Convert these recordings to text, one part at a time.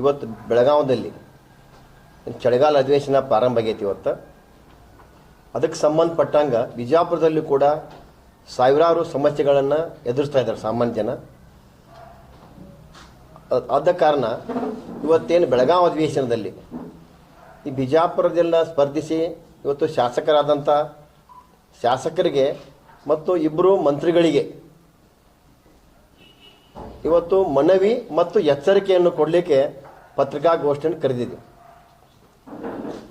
ಇವತ್ತು ಬೆಳಗಾವದಲ್ಲಿ ಚಳಿಗಾಲ ಅಧಿವೇಶನ ಪ್ರಾರಂಭ ಆಗೈತಿ ಇವತ್ತು. ಅದಕ್ಕೆ ಸಂಬಂಧಪಟ್ಟಂಗೆ ಬಿಜಾಪುರದಲ್ಲಿ ಕೂಡ ಸಾವಿರಾರು ಸಮಸ್ಯೆಗಳನ್ನು ಎದುರಿಸ್ತಾ ಇದ್ದಾರೆ ಸಾಮಾನ್ಯ ಜನ. ಆದ ಕಾರಣ ಇವತ್ತೇನು ಬೆಳಗಾವಿ ಅಧಿವೇಶನದಲ್ಲಿ ಈ ಬಿಜಾಪುರದೆಲ್ಲ ಸ್ಪರ್ಧಿಸಿ ಇವತ್ತು ಶಾಸಕರಾದಂಥ ಶಾಸಕರಿಗೆ ಮತ್ತು ಇಬ್ಬರು ಮಂತ್ರಿಗಳಿಗೆ ಇವತ್ತು ಮನವಿ ಮತ್ತು ಎಚ್ಚರಿಕೆಯನ್ನು ಕೊಡಲಿಕ್ಕೆ ಪತ್ರಿಕಾಗೋಷ್ಠಿಯನ್ನು ಕರೆದಿದ್ವಿ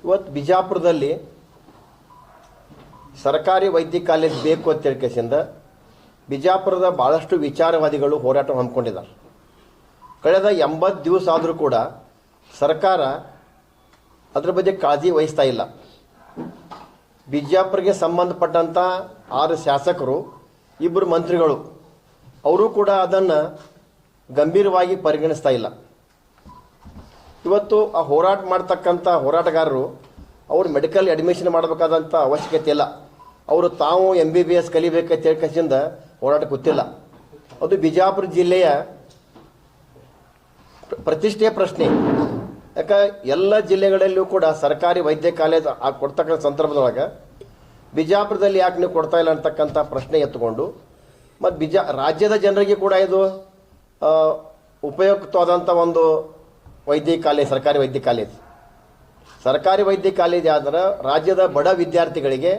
ಇವತ್ತು ಬಿಜಾಪುರದಲ್ಲಿ ಸರ್ಕಾರಿ ವೈದ್ಯ ಕಾಲೇಜ್ ಬೇಕು ಅಂತ ಹೇಳ್ಕೆಸಿಂದ ಬಿಜಾಪುರದ ಭಾಳಷ್ಟು ವಿಚಾರವಾದಿಗಳು ಹೋರಾಟ ಹಮ್ಮಿಕೊಂಡಿದ್ದಾರೆ. ಕಳೆದ ಎಂಬತ್ತು ದಿವಸ ಆದರೂ ಕೂಡ ಸರ್ಕಾರ ಅದರ ಬಗ್ಗೆ ಕಾಳಜಿ ವಹಿಸ್ತಾ ಇಲ್ಲ. ಬಿಜಾಪುರಿಗೆ ಸಂಬಂಧಪಟ್ಟಂಥ ಆರು ಶಾಸಕರು, ಇಬ್ಬರು ಮಂತ್ರಿಗಳು, ಅವರು ಕೂಡ ಅದನ್ನು ಗಂಭೀರವಾಗಿ ಪರಿಗಣಿಸ್ತಾ ಇಲ್ಲ. ಇವತ್ತು ಆ ಹೋರಾಟ ಮಾಡ್ತಕ್ಕಂಥ ಹೋರಾಟಗಾರರು ಅವರು ಮೆಡಿಕಲ್ ಅಡ್ಮಿಷನ್ ಮಾಡಬೇಕಾದಂಥ ಅವಶ್ಯಕತೆ ಇಲ್ಲ. ಅವರು ತಾವು ಎಂ ಬಿ ಬಿ ಎಸ್ ಕಲಿಬೇಕಂತ ಹೇಳ್ಕಸಿಂದ ಹೋರಾಟ ಗೊತ್ತಿಲ್ಲ ಅದು ಬಿಜಾಪುರ ಜಿಲ್ಲೆಯ ಪ್ರತಿಷ್ಠೆಯ ಪ್ರಶ್ನೆ. ಯಾಕ ಎಲ್ಲ ಜಿಲ್ಲೆಗಳಲ್ಲೂ ಕೂಡ ಸರ್ಕಾರಿ ವೈದ್ಯ ಕಾಲೇಜ್ ಕೊಡ್ತಕ್ಕಂಥ ಸಂದರ್ಭದೊಳಗೆ ಬಿಜಾಪುರದಲ್ಲಿ ಯಾಕೆ ನೀವು ಕೊಡ್ತಾ ಇಲ್ಲ ಅಂತಕ್ಕಂಥ ಪ್ರಶ್ನೆ ಎತ್ತುಕೊಂಡು ಮತ್ತು ಬಿಜಾ ರಾಜ್ಯದ ಜನರಿಗೆ ಕೂಡ ಇದು ಉಪಯುಕ್ತವಾದಂಥ ಒಂದು ವೈದ್ಯ ಕಾಲೇಜ್, ಸರ್ಕಾರಿ ವೈದ್ಯ ಕಾಲೇಜ್. ಸರ್ಕಾರಿ ವೈದ್ಯ ಕಾಲೇಜ್ ಆದ್ರೆ ರಾಜ್ಯದ ಬಡ ವಿದ್ಯಾರ್ಥಿಗಳಿಗೆ,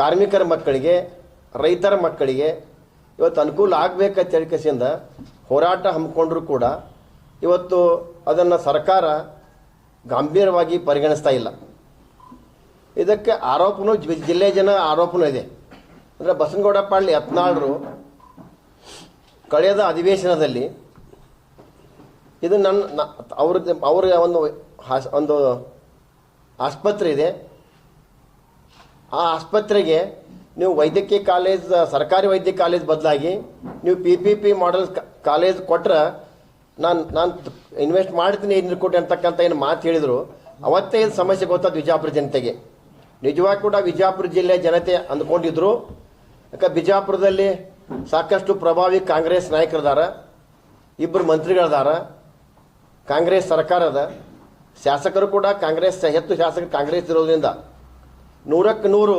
ಕಾರ್ಮಿಕರ ಮಕ್ಕಳಿಗೆ, ರೈತರ ಮಕ್ಕಳಿಗೆ ಇವತ್ತು ಅನುಕೂಲ ಆಗಬೇಕಂತ ಹೇಳ್ಕಸಿಂದ ಹೋರಾಟ ಹಮ್ಮಿಕೊಂಡ್ರೂ ಕೂಡ ಇವತ್ತು ಅದನ್ನು ಸರ್ಕಾರ ಗಂಭೀರವಾಗಿ ಪರಿಗಣಿಸ್ತಾ ಇಲ್ಲ. ಇದಕ್ಕೆ ಆರೋಪನೂ ಜಿಲ್ಲೆ ಜನ ಆರೋಪನೂ ಇದೆ. ಅಂದರೆ ಬಸನಗೌಡ ಪಾಳ್ಯ ಯತ್ನಾಳರು ಕಳೆದ ಅಧಿವೇಶನದಲ್ಲಿ ಇದು ನನ್ನ ಅವ್ರದ್ದು, ಅವ್ರ ಒಂದು ಒಂದು ಆಸ್ಪತ್ರೆ ಇದೆ. ಆ ಆಸ್ಪತ್ರೆಗೆ ನೀವು ವೈದ್ಯಕೀಯ ಕಾಲೇಜ್, ಸರ್ಕಾರಿ ವೈದ್ಯಕೀಯ ಕಾಲೇಜ್ ಬದಲಾಗಿ ನೀವು P P P model college ಕೊಟ್ರೆ ನಾನು ನಾನು ಇನ್ವೆಸ್ಟ್ ಮಾಡ್ತೀನಿ ಏನು ಕೋಟಿ ಅಂತಕ್ಕಂಥ ಏನು ಮಾತು ಹೇಳಿದರು, ಅವತ್ತೇ ಇದು ಸಮಸ್ಯೆ ಗೊತ್ತಾದ ವಿಜಾಪುರ ಜನತೆಗೆ? ನಿಜವಾಗಿ ಕೂಡ ವಿಜಾಪುರ ಜಿಲ್ಲೆ ಜನತೆ ಅಂದ್ಕೊಂಡಿದ್ರು. ಯಾಕೆ ಬಿಜಾಪುರದಲ್ಲಿ ಸಾಕಷ್ಟು ಪ್ರಭಾವಿ ಕಾಂಗ್ರೆಸ್ ನಾಯಕರಿದ್ದಾರೆ ಇಬ್ಬರು ಮಂತ್ರಿಗಳದಾರ. ಕಾಂಗ್ರೆಸ್ ಸರ್ಕಾರದ ಶಾಸಕರು ಕೂಡ ಕಾಂಗ್ರೆಸ್ ಹೆಚ್ಚು ಶಾಸಕ ಕಾಂಗ್ರೆಸ್ ಇರೋದ್ರಿಂದ ನೂರಕ್ಕೆ ನೂರು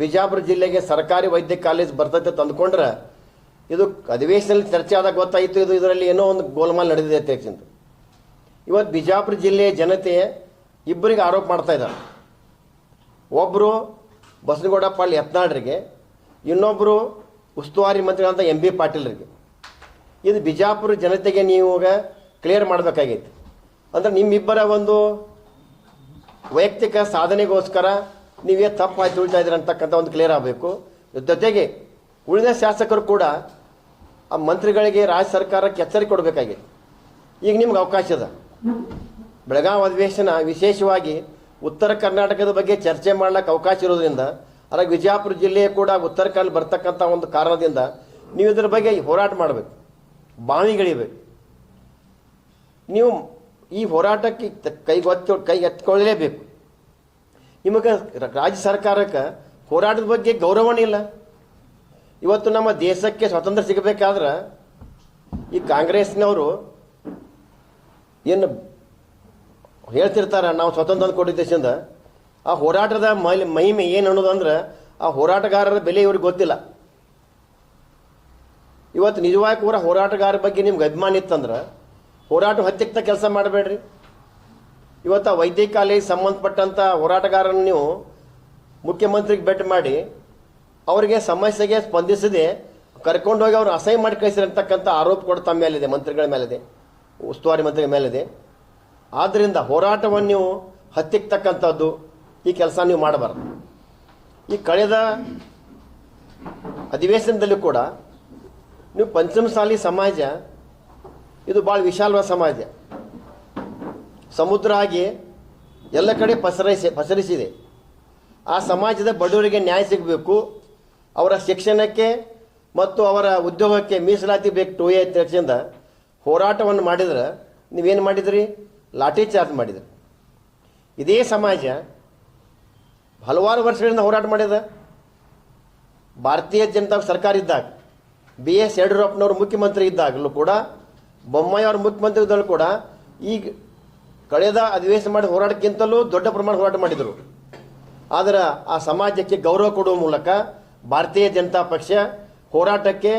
ಬಿಜಾಪುರ ಜಿಲ್ಲೆಗೆ ಸರ್ಕಾರಿ ವೈದ್ಯ ಕಾಲೇಜ್ ಬರ್ತೈತೆ ತಂದುಕೊಂಡ್ರೆ ಇದು ಅಧಿವೇಶನದಲ್ಲಿ ಚರ್ಚೆ ಆದಾಗ ಗೊತ್ತಾಯಿತು, ಇದು ಇದರಲ್ಲಿ ಏನೋ ಒಂದು ಗೋಲ್ಮಾಲ್ ನಡೆದಿದೆ ಅಂತ ಇವತ್ತು ಬಿಜಾಪುರ ಜಿಲ್ಲೆಯ ಜನತೆ ಇಬ್ಬರಿಗೆ ಆರೋಪ ಮಾಡ್ತಾ ಇದ್ದಾರೆ. ಒಬ್ಬರು ಬಸನಗೌಡ ಪಾಳ್ ಯತ್ನಾಳ್ರಿಗೆ ಇನ್ನೊಬ್ಬರು ಉಸ್ತುವಾರಿ ಮಂತ್ರಿಗಳಂತ ಎಂ ಬಿ ಪಾಟೀಲ್ರಿಗೆ. ಇದು ಬಿಜಾಪುರ ಜನತೆಗೆ ನೀವು ಕ್ಲಿಯರ್ ಮಾಡಬೇಕಾಗಿತ್ತು ಅಂದ್ರೆ ನಿಮ್ಮಿಬ್ಬರ ಒಂದು ವೈಯಕ್ತಿಕ ಸಾಧನೆಗೋಸ್ಕರ ನೀವೇ ತಪ್ಪು ಆಯ್ತು ಉಳಿತಾ ಇದ್ದೀರ ಅಂತಕ್ಕಂಥ ಒಂದು ಕ್ಲಿಯರ್ ಆಗಬೇಕು. ಜೊತೆಗೆ ಉಳಿದ ಶಾಸಕರು ಕೂಡ ಆ ಮಂತ್ರಿಗಳಿಗೆ ರಾಜ್ಯ ಸರ್ಕಾರಕ್ಕೆ ಎಚ್ಚರಿಕೆ ಕೊಡಬೇಕಾಗಿದೆ ಈಗ ನಿಮ್ಗೆ ಅವಕಾಶ ಅದ ಬೆಳಗಾವಿ ಅಧಿವೇಶನ ವಿಶೇಷವಾಗಿ ಉತ್ತರ ಕರ್ನಾಟಕದ ಬಗ್ಗೆ ಚರ್ಚೆ ಮಾಡ್ಲಿಕ್ಕೆ ಅವಕಾಶ ಇರೋದ್ರಿಂದ ಅದ್ರಾಗ ವಿಜಯಪುರ ಜಿಲ್ಲೆಯ ಕೂಡ ಉತ್ತರ ಕನ್ನಡ ಬರ್ತಕ್ಕಂಥ ಒಂದು ಕಾರಣದಿಂದ ನೀವು ಇದ್ರ ಬಗ್ಗೆ ಹೋರಾಟ ಮಾಡಬೇಕು. ಬಾವಿಗಳಿಬೇಕು ನೀವು ಈ ಹೋರಾಟಕ್ಕೆ ಕೈಗೊತ್ತ ಕೈ ಎತ್ಕೊಳ್ಳಲೇಬೇಕು ನಿಮಗೆ ರಾಜ್ಯ ಸರ್ಕಾರಕ್ಕೆ ಹೋರಾಟದ ಬಗ್ಗೆ ಗೌರವನೇ ಇಲ್ಲ. ಇವತ್ತು ನಮ್ಮ ದೇಶಕ್ಕೆ ಸ್ವಾತಂತ್ರ್ಯ ಸಿಗಬೇಕಾದ್ರೆ ಈ ಕಾಂಗ್ರೆಸ್ನವರು ಏನು ಹೇಳ್ತಿರ್ತಾರೆ, ನಾವು ಸ್ವತಂತ್ರ ಕೊಟ್ಟಿದ್ದೇಶಿಂದ ಆ ಹೋರಾಟದ ಮೈಲಿ, ಮಹಿಮೆ ಏನು ಅನ್ನೋದು ಅಂದ್ರೆ ಆ ಹೋರಾಟಗಾರರ ಬೆಲೆ ಇವ್ರಿಗೆ ಗೊತ್ತಿಲ್ಲ. ಇವತ್ತು ನಿಜವಾಗಿ ಕೂಡ ಹೋರಾಟಗಾರರ ಬಗ್ಗೆ ನಿಮ್ಗೆ ಅಭಿಮಾನ ಇತ್ತಂದ್ರೆ ಹೋರಾಟ ಹತ್ತಿಕ್ತ ಕೆಲಸ ಮಾಡಬೇಡ್ರಿ. ಇವತ್ತು ವೈದ್ಯಕಾಲಿ ವೈದ್ಯ ಕಾಲೇಜ್ ಸಂಬಂಧಪಟ್ಟಂಥ ಹೋರಾಟಗಾರರನ್ನು ನೀವು ಮುಖ್ಯಮಂತ್ರಿಗೆ ಭೇಟಿ ಮಾಡಿ, ಅವರಿಗೆ ಸಮಸ್ಯೆಗೆ ಸ್ಪಂದಿಸದೆ ಕರ್ಕೊಂಡೋಗಿ ಅವ್ರು ಅಸಹ್ಯ ಮಾಡಿ ಕಳಿಸಿರ್ತಕ್ಕಂಥ ಆರೋಪ ಕೂಡ ತಮ್ಮ ಮೇಲಿದೆ, ಮಂತ್ರಿಗಳ ಮೇಲಿದೆ, ಉಸ್ತುವಾರಿ ಮಂತ್ರಿಗಳ ಮೇಲಿದೆ. ಆದ್ದರಿಂದ ಹೋರಾಟವನ್ನು ನೀವು ಹತ್ತಿಕ್ತಕ್ಕಂಥದ್ದು ಈ ಕೆಲಸ ನೀವು ಮಾಡಬಾರ್ದು. ಈ ಕಳೆದ ಅಧಿವೇಶನದಲ್ಲೂ ಕೂಡ ನೀವು ಪಂಚಮಸಾಲಿ ಸಮಾಜ ಇದು ಭಾಳ ವಿಶಾಲವಾದ ಸಮಾಜ. ಸಮುದ್ರ ಆಗಿ ಎಲ್ಲ ಕಡೆ ಪಸರಿಸಿ, ಪಸರಿಸಿದೆ. ಆ ಸಮಾಜದ ಬಡವರಿಗೆ ನ್ಯಾಯ ಸಿಗಬೇಕು. ಅವರ ಶಿಕ್ಷಣಕ್ಕೆ ಮತ್ತು ಅವರ ಉದ್ಯೋಗಕ್ಕೆ ಮೀಸಲಾತಿ ಬೇಕು ಟು ಎ ತಕ್ಷಣ ಹೋರಾಟವನ್ನು ಮಾಡಿದ್ರೆ ನೀವೇನು ಮಾಡಿದ್ರಿ? ಲಾಠಿ ಚಾರ್ಜ್ ಮಾಡಿದ್ರಿ. ಇದೇ ಸಮಾಜ ಹಲವಾರು ವರ್ಷಗಳಿಂದ ಹೋರಾಟ ಮಾಡಿದ. ಭಾರತೀಯ ಜನತಾ ಸರ್ಕಾರ ಇದ್ದಾಗ, ಬಿ ಎಸ್ ಯಡಿಯೂರಪ್ಪನವರು ಮುಖ್ಯಮಂತ್ರಿ ಇದ್ದಾಗಲೂ ಕೂಡ ಬೊಮ್ಮಾಯಿ ಅವರ ಮುಖ್ಯಮಂತ್ರಿ ಇದ್ದರು ಕೂಡ ಈಗ ಕಳೆದ ಅಧಿವೇಶನ ಮಾಡಿ ಹೋರಾಟಕ್ಕಿಂತಲೂ ದೊಡ್ಡ ಪ್ರಮಾಣ ಹೋರಾಟ ಮಾಡಿದರು. ಆದರೆ ಆ ಸಮಾಜಕ್ಕೆ ಗೌರವ ಕೊಡುವ ಮೂಲಕ ಭಾರತೀಯ ಜನತಾ ಪಕ್ಷ ಹೋರಾಟಕ್ಕೆ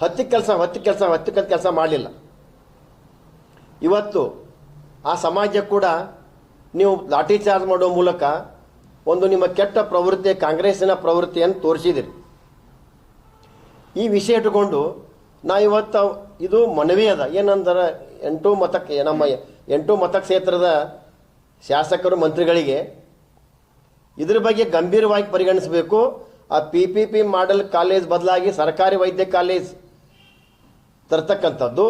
ಹತ್ತಿ ಕೆಲಸ ಹತ್ತಿ ಕೆಲಸ ಹತ್ತಿ ಕೆಲಸ ಮಾಡಲಿಲ್ಲ. ಇವತ್ತು ಆ ಸಮಾಜ ಕೂಡ ನೀವು ಲಾಠಿ ಚಾರ್ಜ್ ಮಾಡುವ ಮೂಲಕ ಒಂದು ನಿಮ್ಮ ಕೆಟ್ಟ ಪ್ರವೃತ್ತಿ, ಕಾಂಗ್ರೆಸ್ಸಿನ ಪ್ರವೃತ್ತಿಯನ್ನು ತೋರಿಸಿದಿರಿ. ಈ ವಿಷಯ ಇಟ್ಟುಕೊಂಡು ನಾ ಇವತ್ತು ಇದು ಮನವಿ ಅದ. ಏನಂದ್ರೆ ಎಂಟು ಮತಕ್ಕೆ, ನಮ್ಮ ಎಂಟು ಮತಕ್ಷೇತ್ರದ ಶಾಸಕರು, ಮಂತ್ರಿಗಳಿಗೆ ಇದ್ರ ಬಗ್ಗೆ ಗಂಭೀರವಾಗಿ ಪರಿಗಣಿಸಬೇಕು. ಆ P P P model college ಬದಲಾಗಿ ಸರ್ಕಾರಿ ವೈದ್ಯ ಕಾಲೇಜ್ ತರ್ತಕ್ಕಂಥದ್ದು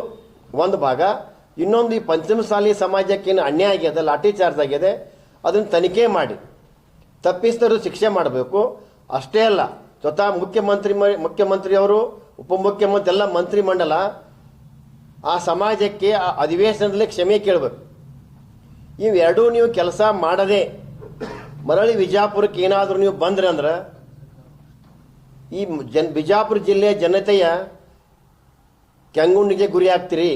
ಒಂದು ಭಾಗ. ಇನ್ನೊಂದು ಈ ಪಂಚಮಸಾಲಿ ಸಮಾಜಕ್ಕೆ ಏನು ಅನ್ಯಾಯ ಆಗಿದೆ ಲಾಠಿ ಚಾರ್ಜ್ ಆಗಿದೆ ಅದನ್ನು ತನಿಖೆ ಮಾಡಿ. ತಪ್ಪಿಸ್ತರು ಶಿಕ್ಷೆ ಮಾಡಬೇಕು. ಅಷ್ಟೇ ಅಲ್ಲ ಸ್ವತಃ ಮುಖ್ಯಮಂತ್ರಿ ಮುಖ್ಯಮಂತ್ರಿಯವರು ಉಪಮುಖ್ಯಮಂತ್ರಿ ಎಲ್ಲ ಮಂತ್ರಿಮಂಡಲ ಆ ಸಮಾಜಕ್ಕೆ ಆ ಅಧಿವೇಶನದಲ್ಲಿ ಕ್ಷಮೆ ಕೇಳಬೇಕು. ಇವೆರಡೂ ನೀವು ಕೆಲಸ ಮಾಡದೆ ಮರಳಿ ವಿಜಾಪುರಕ್ಕೆ ಏನಾದರೂ ನೀವು ಬಂದ್ರೆ ಅಂದ್ರೆ ಈ ಜನ್ ಬಿಜಾಪುರ ಜಿಲ್ಲೆಯ ಜನತೆಯ ಕೆಂಗುಣ್ಣಿಗೆ ಗುರಿ ಆಗ್ತೀರಿ.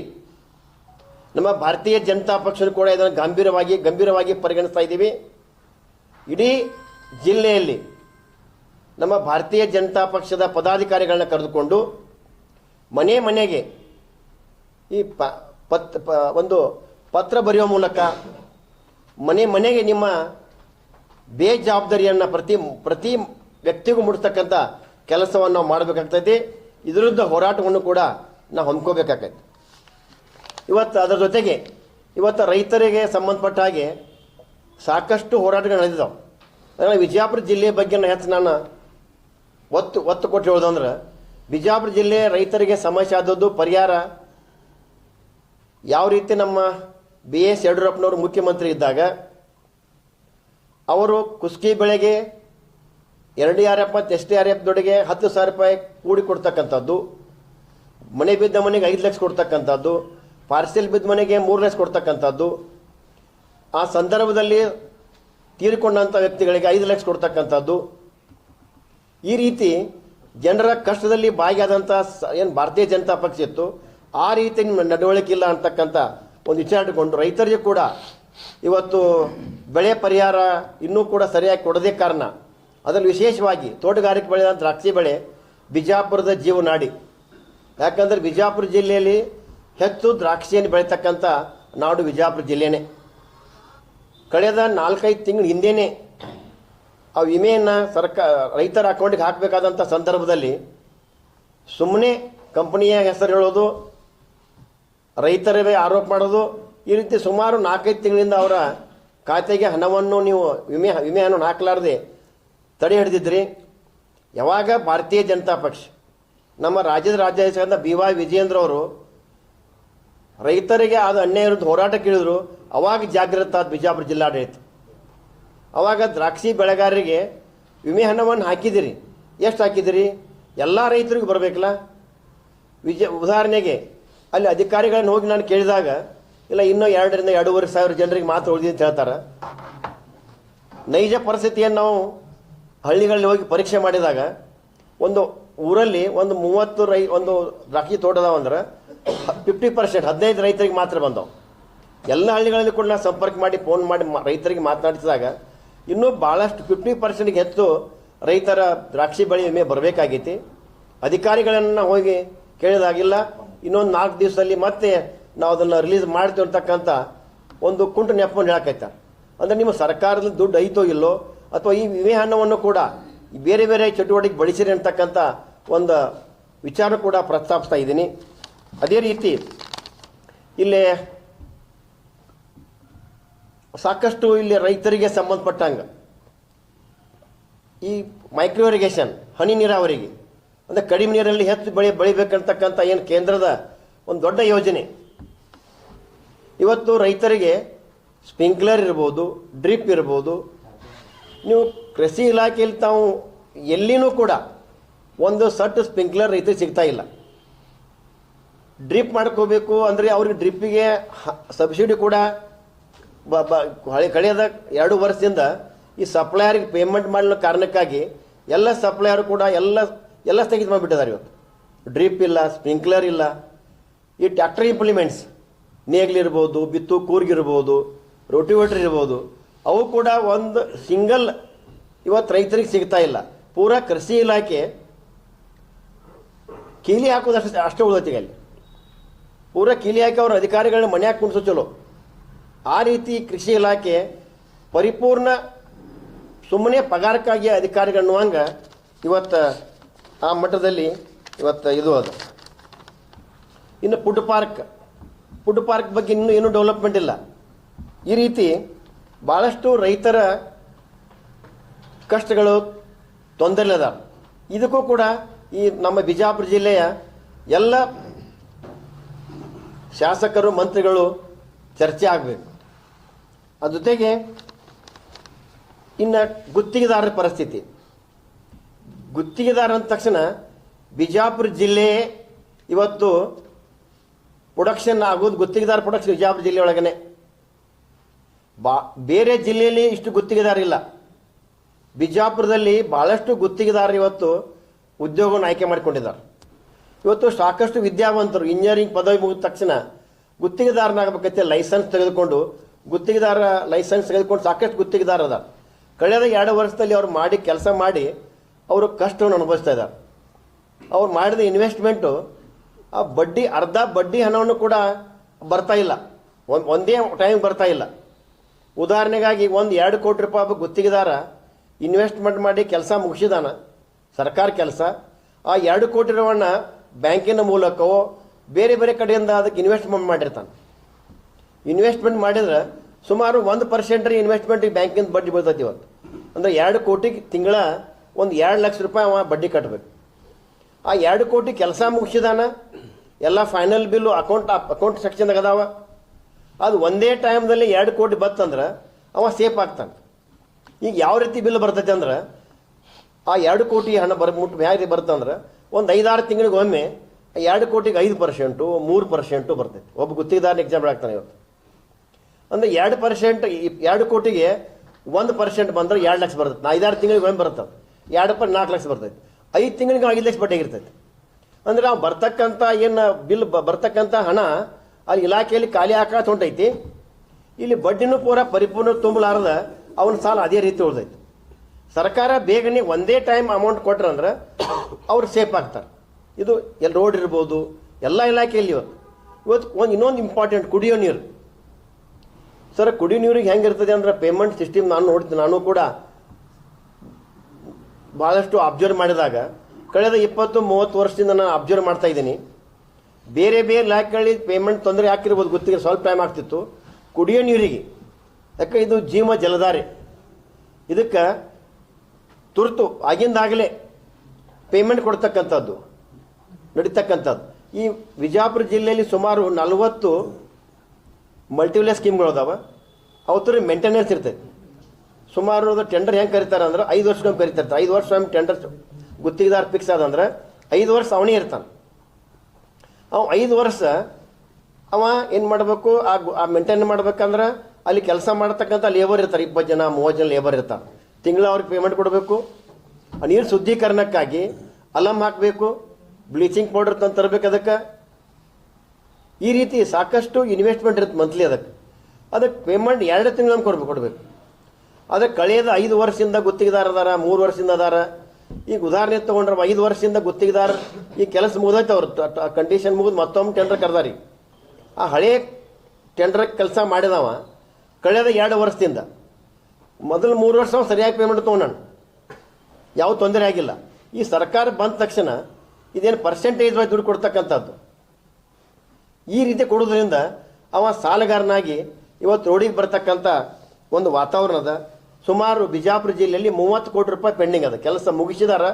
ನಮ್ಮ ಭಾರತೀಯ ಜನತಾ ಪಕ್ಷ ಕೂಡ ಇದನ್ನು ಗಂಭೀರವಾಗಿ ಗಂಭೀರವಾಗಿ ಪರಿಗಣಿಸ್ತಾ ಇದ್ದೀವಿ. ಇಡೀ ಜಿಲ್ಲೆಯಲ್ಲಿ ನಮ್ಮ ಭಾರತೀಯ ಜನತಾ ಪಕ್ಷದ ಪದಾಧಿಕಾರಿಗಳನ್ನ ಕರೆದುಕೊಂಡು ಮನೆ ಮನೆಗೆ ಈ ಪ, ಪತ್ ಒಂದು ಪತ್ರ ಬರೆಯುವ ಮೂಲಕ ಮನೆ ಮನೆಗೆ ನಿಮ್ಮ ಬೇಜವಾಬ್ದಾರಿಯನ್ನು ಪ್ರತಿ ಪ್ರತಿ ವ್ಯಕ್ತಿಗೂ ಮುಡಿಸ್ತಕ್ಕಂಥ ಕೆಲಸವನ್ನು ನಾವು ಮಾಡಬೇಕಾಗ್ತೈತಿ. ಇದರಿಂದ ಹೋರಾಟವನ್ನು ಕೂಡ ನಾವು ಹೊಂದ್ಕೋಬೇಕಾಗೈತಿ ಇವತ್ತು ಅದರ ಜೊತೆಗೆ ಇವತ್ತು ರೈತರಿಗೆ ಸಂಬಂಧಪಟ್ಟ ಹಾಗೆ ಸಾಕಷ್ಟು ಹೋರಾಟಗಳು ನಡೆದಿದ್ದಾವೆ ವಿಜಯಪುರ ಜಿಲ್ಲೆಯ ಬಗ್ಗೆ ಹೆಚ್ಚು ನಾನು. ಒತ್ತು ಒತ್ತು ಕೊಟ್ಟು ಹೇಳೋದಂದ್ರೆ ಬಿಜಾಪುರ ಜಿಲ್ಲೆ ರೈತರಿಗೆ ಸಮಸ್ಯೆ ಆದದ್ದು ಪರಿಹಾರ. ಯಾವ ರೀತಿ ನಮ್ಮ ಬಿ ಎಸ್ ಯಡಿಯೂರಪ್ಪನವರು ಮುಖ್ಯಮಂತ್ರಿ ಇದ್ದಾಗ, ಅವರು ಕುಸ್ಕಿ ಬೆಳೆಗೆ ಎರಡು ಆರ್ ಎಫ್ ಮತ್ತು ಎಸ್ ಡಿ ಆರ್ ಎಫ್ ದೊಡೆಗೆ ಹತ್ತು ಸಾವಿರ ರೂಪಾಯಿ ಕೂಡಿ ಕೊಡ್ತಕ್ಕಂಥದ್ದು, ಮನೆ ಬಿದ್ದ ಮನೆಗೆ ಐದು ಲಕ್ಷ ಕೊಡ್ತಕ್ಕಂಥದ್ದು, ಪಾರ್ಸೆಲ್ ಬಿದ್ದ ಮನೆಗೆ ಮೂರು ಲಕ್ಷ ಕೊಡ್ತಕ್ಕಂಥದ್ದು, ಆ ಸಂದರ್ಭದಲ್ಲಿ ತೀರಿಕೊಂಡಂಥ ವ್ಯಕ್ತಿಗಳಿಗೆ ಐದು ಲಕ್ಷ ಕೊಡ್ತಕ್ಕಂಥದ್ದು ಈ ರೀತಿ ಜನರ ಕಷ್ಟದಲ್ಲಿ ಭಾಗಿಯಾದಂಥ ಏನು ಭಾರತೀಯ ಜನತಾ ಪಕ್ಷ ಇತ್ತು, ಆ ರೀತಿ ನಡವಳಿಕೆ ಇಲ್ಲ ಅಂತಕ್ಕಂಥ ಒಂದು ವಿಚಾರ ಇಟ್ಕೊಂಡು ರೈತರಿಗೆ ಕೂಡ ಇವತ್ತು ಬೆಳೆ ಪರಿಹಾರ ಇನ್ನೂ ಕೂಡ ಸರಿಯಾಗಿ ಕೊಡದೇ ಕಾರಣ. ಅದರಲ್ಲಿ ವಿಶೇಷವಾಗಿ ತೋಟಗಾರಿಕೆ ಬೆಳೆದ ದ್ರಾಕ್ಷಿ ಬೆಳೆ, ಬಿಜಾಪುರದ ಜೀವನಾಡಿ ಯಾಕಂದರೆ ಬಿಜಾಪುರ ಜಿಲ್ಲೆಯಲ್ಲಿ ಹೆಚ್ಚು ದ್ರಾಕ್ಷಿಯನ್ನು ಬೆಳೀತಕ್ಕಂಥ ನಾಡು ಬಿಜಾಪುರ ಜಿಲ್ಲೆನೇ. ಕಳೆದ ನಾಲ್ಕೈದು ತಿಂಗಳು ಹಿಂದೆಯೇ ಆ ವಿಮೆಯನ್ನು ಸರ್ಕಾರ ರೈತರ ಅಕೌಂಟಿಗೆ ಹಾಕಬೇಕಾದಂಥ ಸಂದರ್ಭದಲ್ಲಿ ಸುಮ್ಮನೆ ಕಂಪನಿಯ ಹೆಸರು ಹೇಳೋದು, ರೈತರವೇ ಆರೋಪ ಮಾಡೋದು, ಈ ರೀತಿ ಸುಮಾರು ನಾಲ್ಕೈದು ತಿಂಗಳಿಂದ ಅವರ ಖಾತೆಗೆ ಹಣವನ್ನು ನೀವು ವಿಮೆ, ವಿಮೆಯನ್ನು ಹಾಕಲಾರದೆ ತಡೆ ಹಿಡಿದಿದ್ರಿ. ಯಾವಾಗ ಭಾರತೀಯ ಜನತಾ ಪಕ್ಷ, ನಮ್ಮ ರಾಜ್ಯದ ರಾಜ್ಯಾಧ್ಯಕ್ಷರಾದ ಬಿ ವಾಯ್ ವಿಜಯೇಂದ್ರ ಅವರು ರೈತರಿಗೆ ಅದು ಅನ್ಯಾಯ ವಿರುದ್ಧ ಹೋರಾಟ ಕೇಳಿದ್ರು, ಅವಾಗ ಜಾಗೃತ ಬಿಜಾಪುರ ಜಿಲ್ಲಾಡಳಿತ. ಅವಾಗ ದ್ರಾಕ್ಷಿ ಬೆಳೆಗಾರರಿಗೆ ವಿಮೆ ಹಣವನ್ನು ಹಾಕಿದಿರಿ. ಎಷ್ಟು ಹಾಕಿದಿರಿ? ಎಲ್ಲ ರೈತರಿಗೂ ಬರಬೇಕಲ್ಲ? ವಿಜಯ ಉದಾಹರಣೆಗೆ, ಅಲ್ಲಿ ಅಧಿಕಾರಿಗಳನ್ನು ಹೋಗಿ ನಾನು ಕೇಳಿದಾಗ, ಇಲ್ಲ, ಇನ್ನೂ ಎರಡರಿಂದ ಎರಡೂವರೆ ಸಾವಿರ ಜನರಿಗೆ ಮಾತ್ರ ಉಳಿದಿದೆ ಅಂತ ಹೇಳ್ತಾರೆ. ನೈಜ ಪರಿಸ್ಥಿತಿಯನ್ನು ನಾವು ಹಳ್ಳಿಗಳಲ್ಲಿ ಹೋಗಿ ಪರೀಕ್ಷೆ ಮಾಡಿದಾಗ, ಒಂದು ಊರಲ್ಲಿ ಒಂದು ಮೂವತ್ತು ರೈ, ಒಂದು ದ್ರಾಕ್ಷಿ ತೋಟದಾವ ಅಂದ್ರೆ ಫಿಫ್ಟಿ ಪರ್ಸೆಂಟ್ ಹದಿನೈದು ರೈತರಿಗೆ ಮಾತ್ರ ಬಂದವು. ಎಲ್ಲ ಹಳ್ಳಿಗಳಲ್ಲಿ ಕೂಡ ನಾವು ಸಂಪರ್ಕ ಮಾಡಿ ಫೋನ್ ಮಾಡಿ ರೈತರಿಗೆ ಮಾತನಾಡಿಸಿದಾಗ ಇನ್ನೂ ಭಾಳಷ್ಟು ಫಿಫ್ಟಿ ಪರ್ಸೆಂಟ್ಗೆ ಹೆಚ್ಚು ರೈತರ ದ್ರಾಕ್ಷಿ ಬೆಳೆ ವಿಮೆ ಬರಬೇಕಾಗೈತಿ. ಅಧಿಕಾರಿಗಳನ್ನು ಹೋಗಿ ಕೇಳಿದಾಗಿಲ್ಲ. ಇನ್ನೊಂದು ನಾಲ್ಕು ದಿವಸದಲ್ಲಿ ಮತ್ತೆ ನಾವು ಅದನ್ನು ರಿಲೀಸ್ ಮಾಡ್ತೀವಿ ಅಂತಕ್ಕಂಥ ಒಂದು ಕುಂಟು ನೆಪವನ್ನು ಹೇಳಕೈತಾರೆ ಅಂದರೆ ನಿಮ್ಮ ಸರ್ಕಾರದ ದುಡ್ಡು ಐತೋ ಇಲ್ಲೋ? ಅಥವಾ ಈ ವಿಮೆ ಹಣವನ್ನು ಕೂಡ ಬೇರೆ ಬೇರೆ ಚಟುವಟಿಕೆ ಬಳಸಿರಿ ಅಂತಕ್ಕಂಥ ಒಂದು ವಿಚಾರ ಕೂಡ ಪ್ರಸ್ತಾಪಿಸ್ತಾ ಇದ್ದೀನಿ. ಅದೇ ರೀತಿ ಇಲ್ಲಿ ಸಾಕಷ್ಟು ಇಲ್ಲಿ ರೈತರಿಗೆ ಸಂಬಂಧಪಟ್ಟಂಗೆ. ಈ ಮೈಕ್ರೋ ಇರಿಗೇಷನ್ ಹನಿ ನೀರಾವರಿಗೆ, ಅಂದರೆ ಕಡಿಮೆ ನೀರಲ್ಲಿ ಹೆಚ್ಚು ಬೆಳೆ, ಬೆಳಿಬೇಕಂತಕ್ಕಂಥ ಏನು ಕೇಂದ್ರದ ಒಂದು ದೊಡ್ಡ ಯೋಜನೆ. ಇವತ್ತು ರೈತರಿಗೆ ಸ್ಪ್ರಿಂಕ್ಲರ್ ಇರ್ಬೋದು, ಡ್ರಿಪ್ ಇರ್ಬೋದು, ನೀವು ಕೃಷಿ ಇಲಾಖೆಯಲ್ಲಿ ತಾವು ಎಲ್ಲಿನೂ ಕೂಡ ಒಂದು ಸಟ್ ಸ್ಪ್ರಿಂಕ್ಲರ್ ರೈತರಿಗೆ ಸಿಗ್ತಾ ಇಲ್ಲ. ಡ್ರಿಪ್ ಮಾಡ್ಕೋಬೇಕು ಅಂದರೆ ಅವ್ರಿಗೆ ಡ್ರಿಪ್ಪಿಗೆ ಸಬ್ಸಿಡಿ ಕೂಡ ಬ ಹಳೆ ಕಳೆದ ಎರಡು ವರ್ಷದಿಂದ ಈ ಸಪ್ಲೈಯರ್ಗೆ ಪೇಮೆಂಟ್ ಮಾಡಲು ಕಾರಣಕ್ಕಾಗಿ ಎಲ್ಲ ಸಪ್ಲೈಯರ್ ಕೂಡ ಎಲ್ಲ ಎಲ್ಲ ಸ್ಥಗಿತ ಮಾಡಿಬಿಟ್ಟಿದ್ದಾರೆ ಇವತ್ತು. ಡ್ರಿಪ್ ಇಲ್ಲ ಸ್ಪ್ರಿಂಕ್ಲರ್ ಇಲ್ಲ. ಈ ಟ್ಯಾಕ್ಟರ್ ಇಂಪ್ಲಿಮೆಂಟ್ಸ್ ನೇಗ್ಲಿರ್ಬೋದು ಬಿತ್ತು ಕೂರ್ಗಿರ್ಬೋದು ರೋಟಿವೇಟರ್ ಇರ್ಬೋದು, ಅವು ಕೂಡ ಒಂದು ಸಿಂಗಲ್ ಇವತ್ತು ರೈತರಿಗೆ ಸಿಗ್ತಾ ಇಲ್ಲ. ಪೂರಾ ಕೃಷಿ ಇಲಾಖೆ ಕೀಲಿ ಹಾಕೋದು ಅಷ್ಟು, ಅಷ್ಟೇ ಉಳಿದೈತಿ ಅಲ್ಲಿ. ಪೂರಾ ಕೀಲಿ ಹಾಕಿ ಅವ್ರ ಅಧಿಕಾರಿಗಳನ್ನ ಮನ್ಯಾಗ ಕುಣಿಸೋ ಚಲೋ. ಆ ರೀತಿ ಕೃಷಿ ಇಲಾಖೆ ಪರಿಪೂರ್ಣ ಸುಮ್ಮನೆ ಪಗಾರಕ್ಕಾಗಿ ಅಧಿಕಾರಿಗಳು ಹಂಗೆ ಇವತ್ತು ಆ ಮಟ್ಟದಲ್ಲಿ ಇವತ್ತು ಇದು ಅದು. ಇನ್ನು ಫುಡ್ ಪಾರ್ಕ್ ಫುಡ್ ಪಾರ್ಕ್ ಬಗ್ಗೆ ಇನ್ನೂ ಏನೂ ಡೆವಲಪ್ಮೆಂಟ್ ಇಲ್ಲ. ಈ ರೀತಿ ಭಾಳಷ್ಟು ರೈತರ ಕಷ್ಟಗಳು ತೊಂದರೆ ಅದ ಇದಕ್ಕೂ ಕೂಡ ಈ ನಮ್ಮ ಬಿಜಾಪುರ ಜಿಲ್ಲೆಯ ಎಲ್ಲ ಶಾಸಕರು, ಮಂತ್ರಿಗಳು ಚರ್ಚೆ ಆಗಬೇಕು. ಅದ್ರ ಜೊತೆಗೆ ಇನ್ನು ಗುತ್ತಿಗೆದಾರರ ಪರಿಸ್ಥಿತಿ. ಗುತ್ತಿಗೆದಾರ ಅಂದ ತಕ್ಷಣ ಬಿಜಾಪುರ ಜಿಲ್ಲೆ ಇವತ್ತು ಪ್ರೊಡಕ್ಷನ್ ಆಗೋದು, ಗುತ್ತಿಗೆದಾರ ಪ್ರೊಡಕ್ಷನ್ ಬಿಜಾಪುರ ಜಿಲ್ಲೆ ಒಳಗನೆ. ಬಾ, ಬೇರೆ ಜಿಲ್ಲೆಯಲ್ಲಿ ಇಷ್ಟು ಗುತ್ತಿಗೆದಾರ ಇಲ್ಲ. ಬಿಜಾಪುರದಲ್ಲಿ ಭಾಳಷ್ಟು ಗುತ್ತಿಗೆದಾರರು ಇವತ್ತು ಉದ್ಯೋಗವನ್ನು ಆಯ್ಕೆ ಮಾಡಿಕೊಂಡಿದ್ದಾರೆ. ಇವತ್ತು ಸಾಕಷ್ಟು ವಿದ್ಯಾವಂತರು ಇಂಜಿನಿಯರಿಂಗ್ ಪದವಿ ಮುಗಿದ ತಕ್ಷಣ ಗುತ್ತಿಗೆದಾರನಾಗಬೇಕಂತೆ ಲೈಸೆನ್ಸ್ ತೆಗೆದುಕೊಂಡು ಗುತ್ತಿಗೆದಾರ ಲೈಸೆನ್ಸ್ ತೆಗೆದುಕೊಂಡು ಸಾಕಷ್ಟು ಗುತ್ತಿಗೆದಾರ ಅದ ಕಳೆದ ಎರಡು ವರ್ಷದಲ್ಲಿ ಅವ್ರು ಮಾಡಿ ಕೆಲಸ ಮಾಡಿ ಅವರು ಕಷ್ಟವನ್ನು ಅನುಭವಿಸ್ತಾ ಇದ್ದಾರೆ ಅವ್ರು ಮಾಡಿದ ಇನ್ವೆಸ್ಟ್ಮೆಂಟು ಆ ಬಡ್ಡಿ, ಅರ್ಧ ಬಡ್ಡಿ ಹಣವನ್ನು ಕೂಡ ಬರ್ತಾ ಇಲ್ಲ. ಒಂದು, ಒಂದೇ ಟೈಮ್ ಬರ್ತಾ ಇಲ್ಲ. ಉದಾಹರಣೆಗಾಗಿ ಒಂದು ಎರಡು ಕೋಟಿ ರೂಪಾಯಿ ಗುತ್ತಿಗೆದಾರ ಇನ್ವೆಸ್ಟ್ಮೆಂಟ್ ಮಾಡಿ ಕೆಲಸ ಮುಗಿಸಿದಾನ, ಸರ್ಕಾರ ಕೆಲಸ, ಆ ಎರಡು ಕೋಟಿ ರೂಪಾಯನ್ನ ಬ್ಯಾಂಕಿನ ಮೂಲಕವೋ ಬೇರೆ ಬೇರೆ ಕಡೆಯಿಂದ ಅದಕ್ಕೆ ಇನ್ವೆಸ್ಟ್ಮೆಂಟ್ ಮಾಡಿರ್ತಾನೆ. ಇನ್ವೆಸ್ಟ್ಮೆಂಟ್ ಮಾಡಿದ್ರೆ ಸುಮಾರು ಒಂದು ಪರ್ಸೆಂಟ್ರಿ ಇನ್ವೆಸ್ಟ್ಮೆಂಟಿಗೆ ಬ್ಯಾಂಕಿಂದ ಬಡ್ಡಿ ಬೀಳ್ತೈತಿ ಇವತ್ತು. ಅಂದರೆ ಎರಡು ಕೋಟಿಗೆ ತಿಂಗಳ ಒಂದು ಎರಡು ಲಕ್ಷ ರೂಪಾಯಿ ಅವ ಬಡ್ಡಿ ಕಟ್ಟಬೇಕು ಆ ಎರಡು ಕೋಟಿ ಕೆಲಸ ಮುಗಿಸಿದಾನ, ಎಲ್ಲ ಫೈನಲ್ ಬಿಲ್ಲು ಅಕೌಂಟ್ ಅಕೌಂಟ್ ಸೆಕ್ಷನ್ದಾಗ ಅದಾವ. ಅದು ಒಂದೇ ಟೈಮ್ದಲ್ಲಿ ಎರಡು ಕೋಟಿ ಬತ್ತಂದ್ರೆ ಅವ ಸೇಫ್ ಆಗ್ತಾನೆ. ಈಗ ಯಾವ ರೀತಿ ಬಿಲ್ ಬರ್ತೈತೆ ಅಂದ್ರೆ, ಆ ಎರಡು ಕೋಟಿ ಹಣ ಬರ್ ಮುಟ್ಟು ಹೇಗೆ ಬರ್ತಂದ್ರೆ ಒಂದು ಐದಾರು ತಿಂಗಳಿಗೆ ಒಮ್ಮೆ ಆ ಎರಡು ಕೋಟಿಗೆ ಐದು ಪರ್ಸೆಂಟು ಮೂರು ಪರ್ಸೆಂಟು ಬರ್ತೈತೆ. ಒಬ್ಬ ಗುತ್ತಿಗೆದಾರನ ಎಕ್ಸಾಂಪಲ್ ಆಗ್ತಾನೆ ಇವತ್ತು. ಅಂದರೆ ಎರಡು ಪರ್ಸೆಂಟ್ ಎರಡು ಕೋಟಿಗೆ ಒಂದು ಪರ್ಸೆಂಟ್ ಬಂದ್ರೆ ಎರಡು ಲಕ್ಷ ಬರ್ತೈತೆ. ನಾ ಐದಾರು ತಿಂಗಳಿಗೆ ಒಮ್ಮೆ ಬರ್ತದೆ ಎರಡು ಪರ್ ನಾಲ್ಕು ಲಕ್ಷ ಬರ್ತೈತೆ. ಐದು ತಿಂಗಳಿಗೆ ಐದು ಲಕ್ಷ ಬಡ್ಡಿ ಆಗಿರ್ತೈತೆ. ಅಂದ್ರೆ ನಾವು ಬರ್ತಕ್ಕಂಥ ಏನು ಬಿಲ್ ಬರ್ತಕ್ಕಂಥ ಹಣ ಅಲ್ಲಿ ಇಲಾಖೆಯಲ್ಲಿ ಖಾಲಿ ಹಾಕತ್ ತೊಂಟೈತಿ ಇಲ್ಲಿ ಬಡ್ಡಿನೂ ಪೂರ ಪರಿಪೂರ್ಣ ತುಂಬಲಾರದ ಅವನ ಸಾಲ ಅದೇ ರೀತಿ ಉಳ್ದೈತಿ. ಸರ್ಕಾರ ಬೇಗನೆ ಒಂದೇ ಟೈಮ್ ಅಮೌಂಟ್ ಕೊಟ್ರಂದ್ರೆ ಅವ್ರು ಸೇಫ್ ಆಗ್ತಾರೆ. ಇದು ಎಲ್ಲಿ ರೋಡ್ ಇರ್ಬೋದು, ಎಲ್ಲ ಇಲಾಖೆಯಲ್ಲಿ ಇವತ್ತು. ಇವತ್ತು ಒಂದು ಇನ್ನೊಂದು ಇಂಪಾರ್ಟೆಂಟ್ ಕುಡಿಯೋ ನೀರು. ಸರ್ ಕುಡಿಯೋ ನೀರಿಗೆ ಹೆಂಗಿರ್ತದೆ ಅಂದ್ರೆ ಪೇಮೆಂಟ್ ಸಿಸ್ಟಮ್ ನಾನು ನೋಡ್ತೀನಿ ನಾನು ಕೂಡ ಭಾಳಷ್ಟು ಅಬ್ಸರ್ವ್ ಮಾಡಿದಾಗ ಕಳೆದ ಇಪ್ಪತ್ತು ಮೂವತ್ತು ವರ್ಷದಿಂದ ನಾನು ಅಬ್ಸರ್ವ್ ಮಾಡ್ತಾ ಇದ್ದೀನಿ. ಬೇರೆ ಬೇರೆ ಲ್ಯಾಕ್ಗಳಲ್ಲಿ ಪೇಮೆಂಟ್ ತೊಂದರೆ ಹಾಕಿರ್ಬೋದು, ಗೊತ್ತಿಗೆ ಸ್ವಲ್ಪ ಟೈಮ್ ಆಗ್ತಿತ್ತು. ಕುಡಿಯೋ ನೀರಿಗೆ, ಯಾಕೆ ಇದು ಜೀವ ಜಲಧಾರೆ. ಇದಕ್ಕೆ ತುರ್ತು, ಆಗಿಂದಾಗಲೇ ಪೇಮೆಂಟ್ ಕೊಡ್ತಕ್ಕಂಥದ್ದು, ನಡೀತಕ್ಕಂಥದ್ದು. ಈ ವಿಜಾಪುರ ಜಿಲ್ಲೆಯಲ್ಲಿ ಸುಮಾರು ನಲವತ್ತು ಮಲ್ಟಿವಿಲಿಯರ್ ಸ್ಕೀಮ್ಗಳು ಅದಾವ. ಅವತ್ತು ಮೇಂಟೆನೆನ್ಸ್ ಇರ್ತೈತೆ. ಸುಮಾರು ಅದು ಟೆಂಡರ್ ಹೆಂಗೆ ಕರಿತಾರೆ ಅಂದ್ರೆ ಐದು ವರ್ಷಕ್ಕೊಮ್ಮೆ ಕರಿತಾರೆ ಐದು ವರ್ಷ ಒಮ್ಮೆ ಟೆಂಡರ್ ಗುತ್ತಿಗೆದಾರ ಫಿಕ್ಸ್ ಆದಂದ್ರೆ ಐದು ವರ್ಷ ಅವನೇ ಇರ್ತಾನೆ. ಅವ ಐದು ವರ್ಷ ಅವ ಏನು ಮಾಡಬೇಕು? ಆ ಆ ಮೇಂಟೈನ್ ಮಾಡ್ಬೇಕಂದ್ರೆ ಅಲ್ಲಿ ಕೆಲಸ ಮಾಡ್ತಕ್ಕಂಥ ಲೇಬರ್ ಇರ್ತಾರೆ. ಇಪ್ಪತ್ತು ಜನ ಮೂವತ್ತು ಜನ ಲೇಬರ್ ಇರ್ತಾರೆ. ತಿಂಗಳ ಅವ್ರಿಗೆ ಪೇಮೆಂಟ್ ಕೊಡಬೇಕು. ಆ ನೀರು ಶುದ್ಧೀಕರಣಕ್ಕಾಗಿ ಅಲಮ್ ಹಾಕಬೇಕು. ಬ್ಲೀಚಿಂಗ್ ಪೌಡರ್ ತಂದು ತರಬೇಕು ಅದಕ್ಕೆ. ಈ ರೀತಿ ಸಾಕಷ್ಟು ಇನ್ವೆಸ್ಟ್ಮೆಂಟ್ ಇರುತ್ತೆ ಮಂತ್ಲಿ ಅದಕ್ಕೆ. ಅದಕ್ಕೆ ಪೇಮೆಂಟ್ ಎರಡು ತಿಂಗಳು ಕೊಡ್ಬೇಕು, ಕೊಡಬೇಕು. ಅದಕ್ಕೆ ಕಳೆದ ಐದು ವರ್ಷದಿಂದ ಗುತ್ತಿಗೆದಾರ ಅದಾರ, ಮೂರು ವರ್ಷದಿಂದ ಅದಾರ. ಈಗ ಉದಾಹರಣೆ ತೊಗೊಂಡ್ರೆ ಐದು ವರ್ಷದಿಂದ ಗುತ್ತಿಗೆದಾರ, ಈ ಕೆಲಸ ಮುಗ್ದೈತೆ ಅವ್ರು. ಕಂಡೀಷನ್ ಮುಗಿದು ಮತ್ತೊಮ್ಮೆ ಟೆಂಡರ್ ಕರೆದಾರಿ. ಆ ಹಳೇ ಟೆಂಡರ್ ಕೆಲಸ ಮಾಡಿದವ ಕಳೆದ ಎರಡು ವರ್ಷದಿಂದ. ಮೊದಲು ಮೂರು ವರ್ಷ ಸರಿಯಾಗಿ ಪೇಮೆಂಟ್ ತೊಗೊಂಡಾನ. ಯಾವ ತೊಂದರೆ ಆಗಿಲ್ಲ. ಈ ಸರ್ಕಾರ ಬಂದ ತಕ್ಷಣ ಇದೇನು ಪರ್ಸೆಂಟೇಜ್ ದುಡ್ಡು ಕೊಡ್ತಕ್ಕಂಥದ್ದು. ಈ ರೀತಿ ಕೊಡೋದ್ರಿಂದ ಅವ ಸಾಲಗಾರನಾಗಿ ಇವತ್ತು ರೋಡಿಗೆ ಬರ್ತಕ್ಕಂಥ ಒಂದು ವಾತಾವರಣ ಅದ. ಸುಮಾರು ಬಿಜಾಪುರ ಜಿಲ್ಲೆಯಲ್ಲಿ ಮೂವತ್ತು ಕೋಟಿ ರೂಪಾಯಿ ಪೆಂಡಿಂಗ್ ಅದ. ಕೆಲಸ ಮುಗಿಸಿದಾರ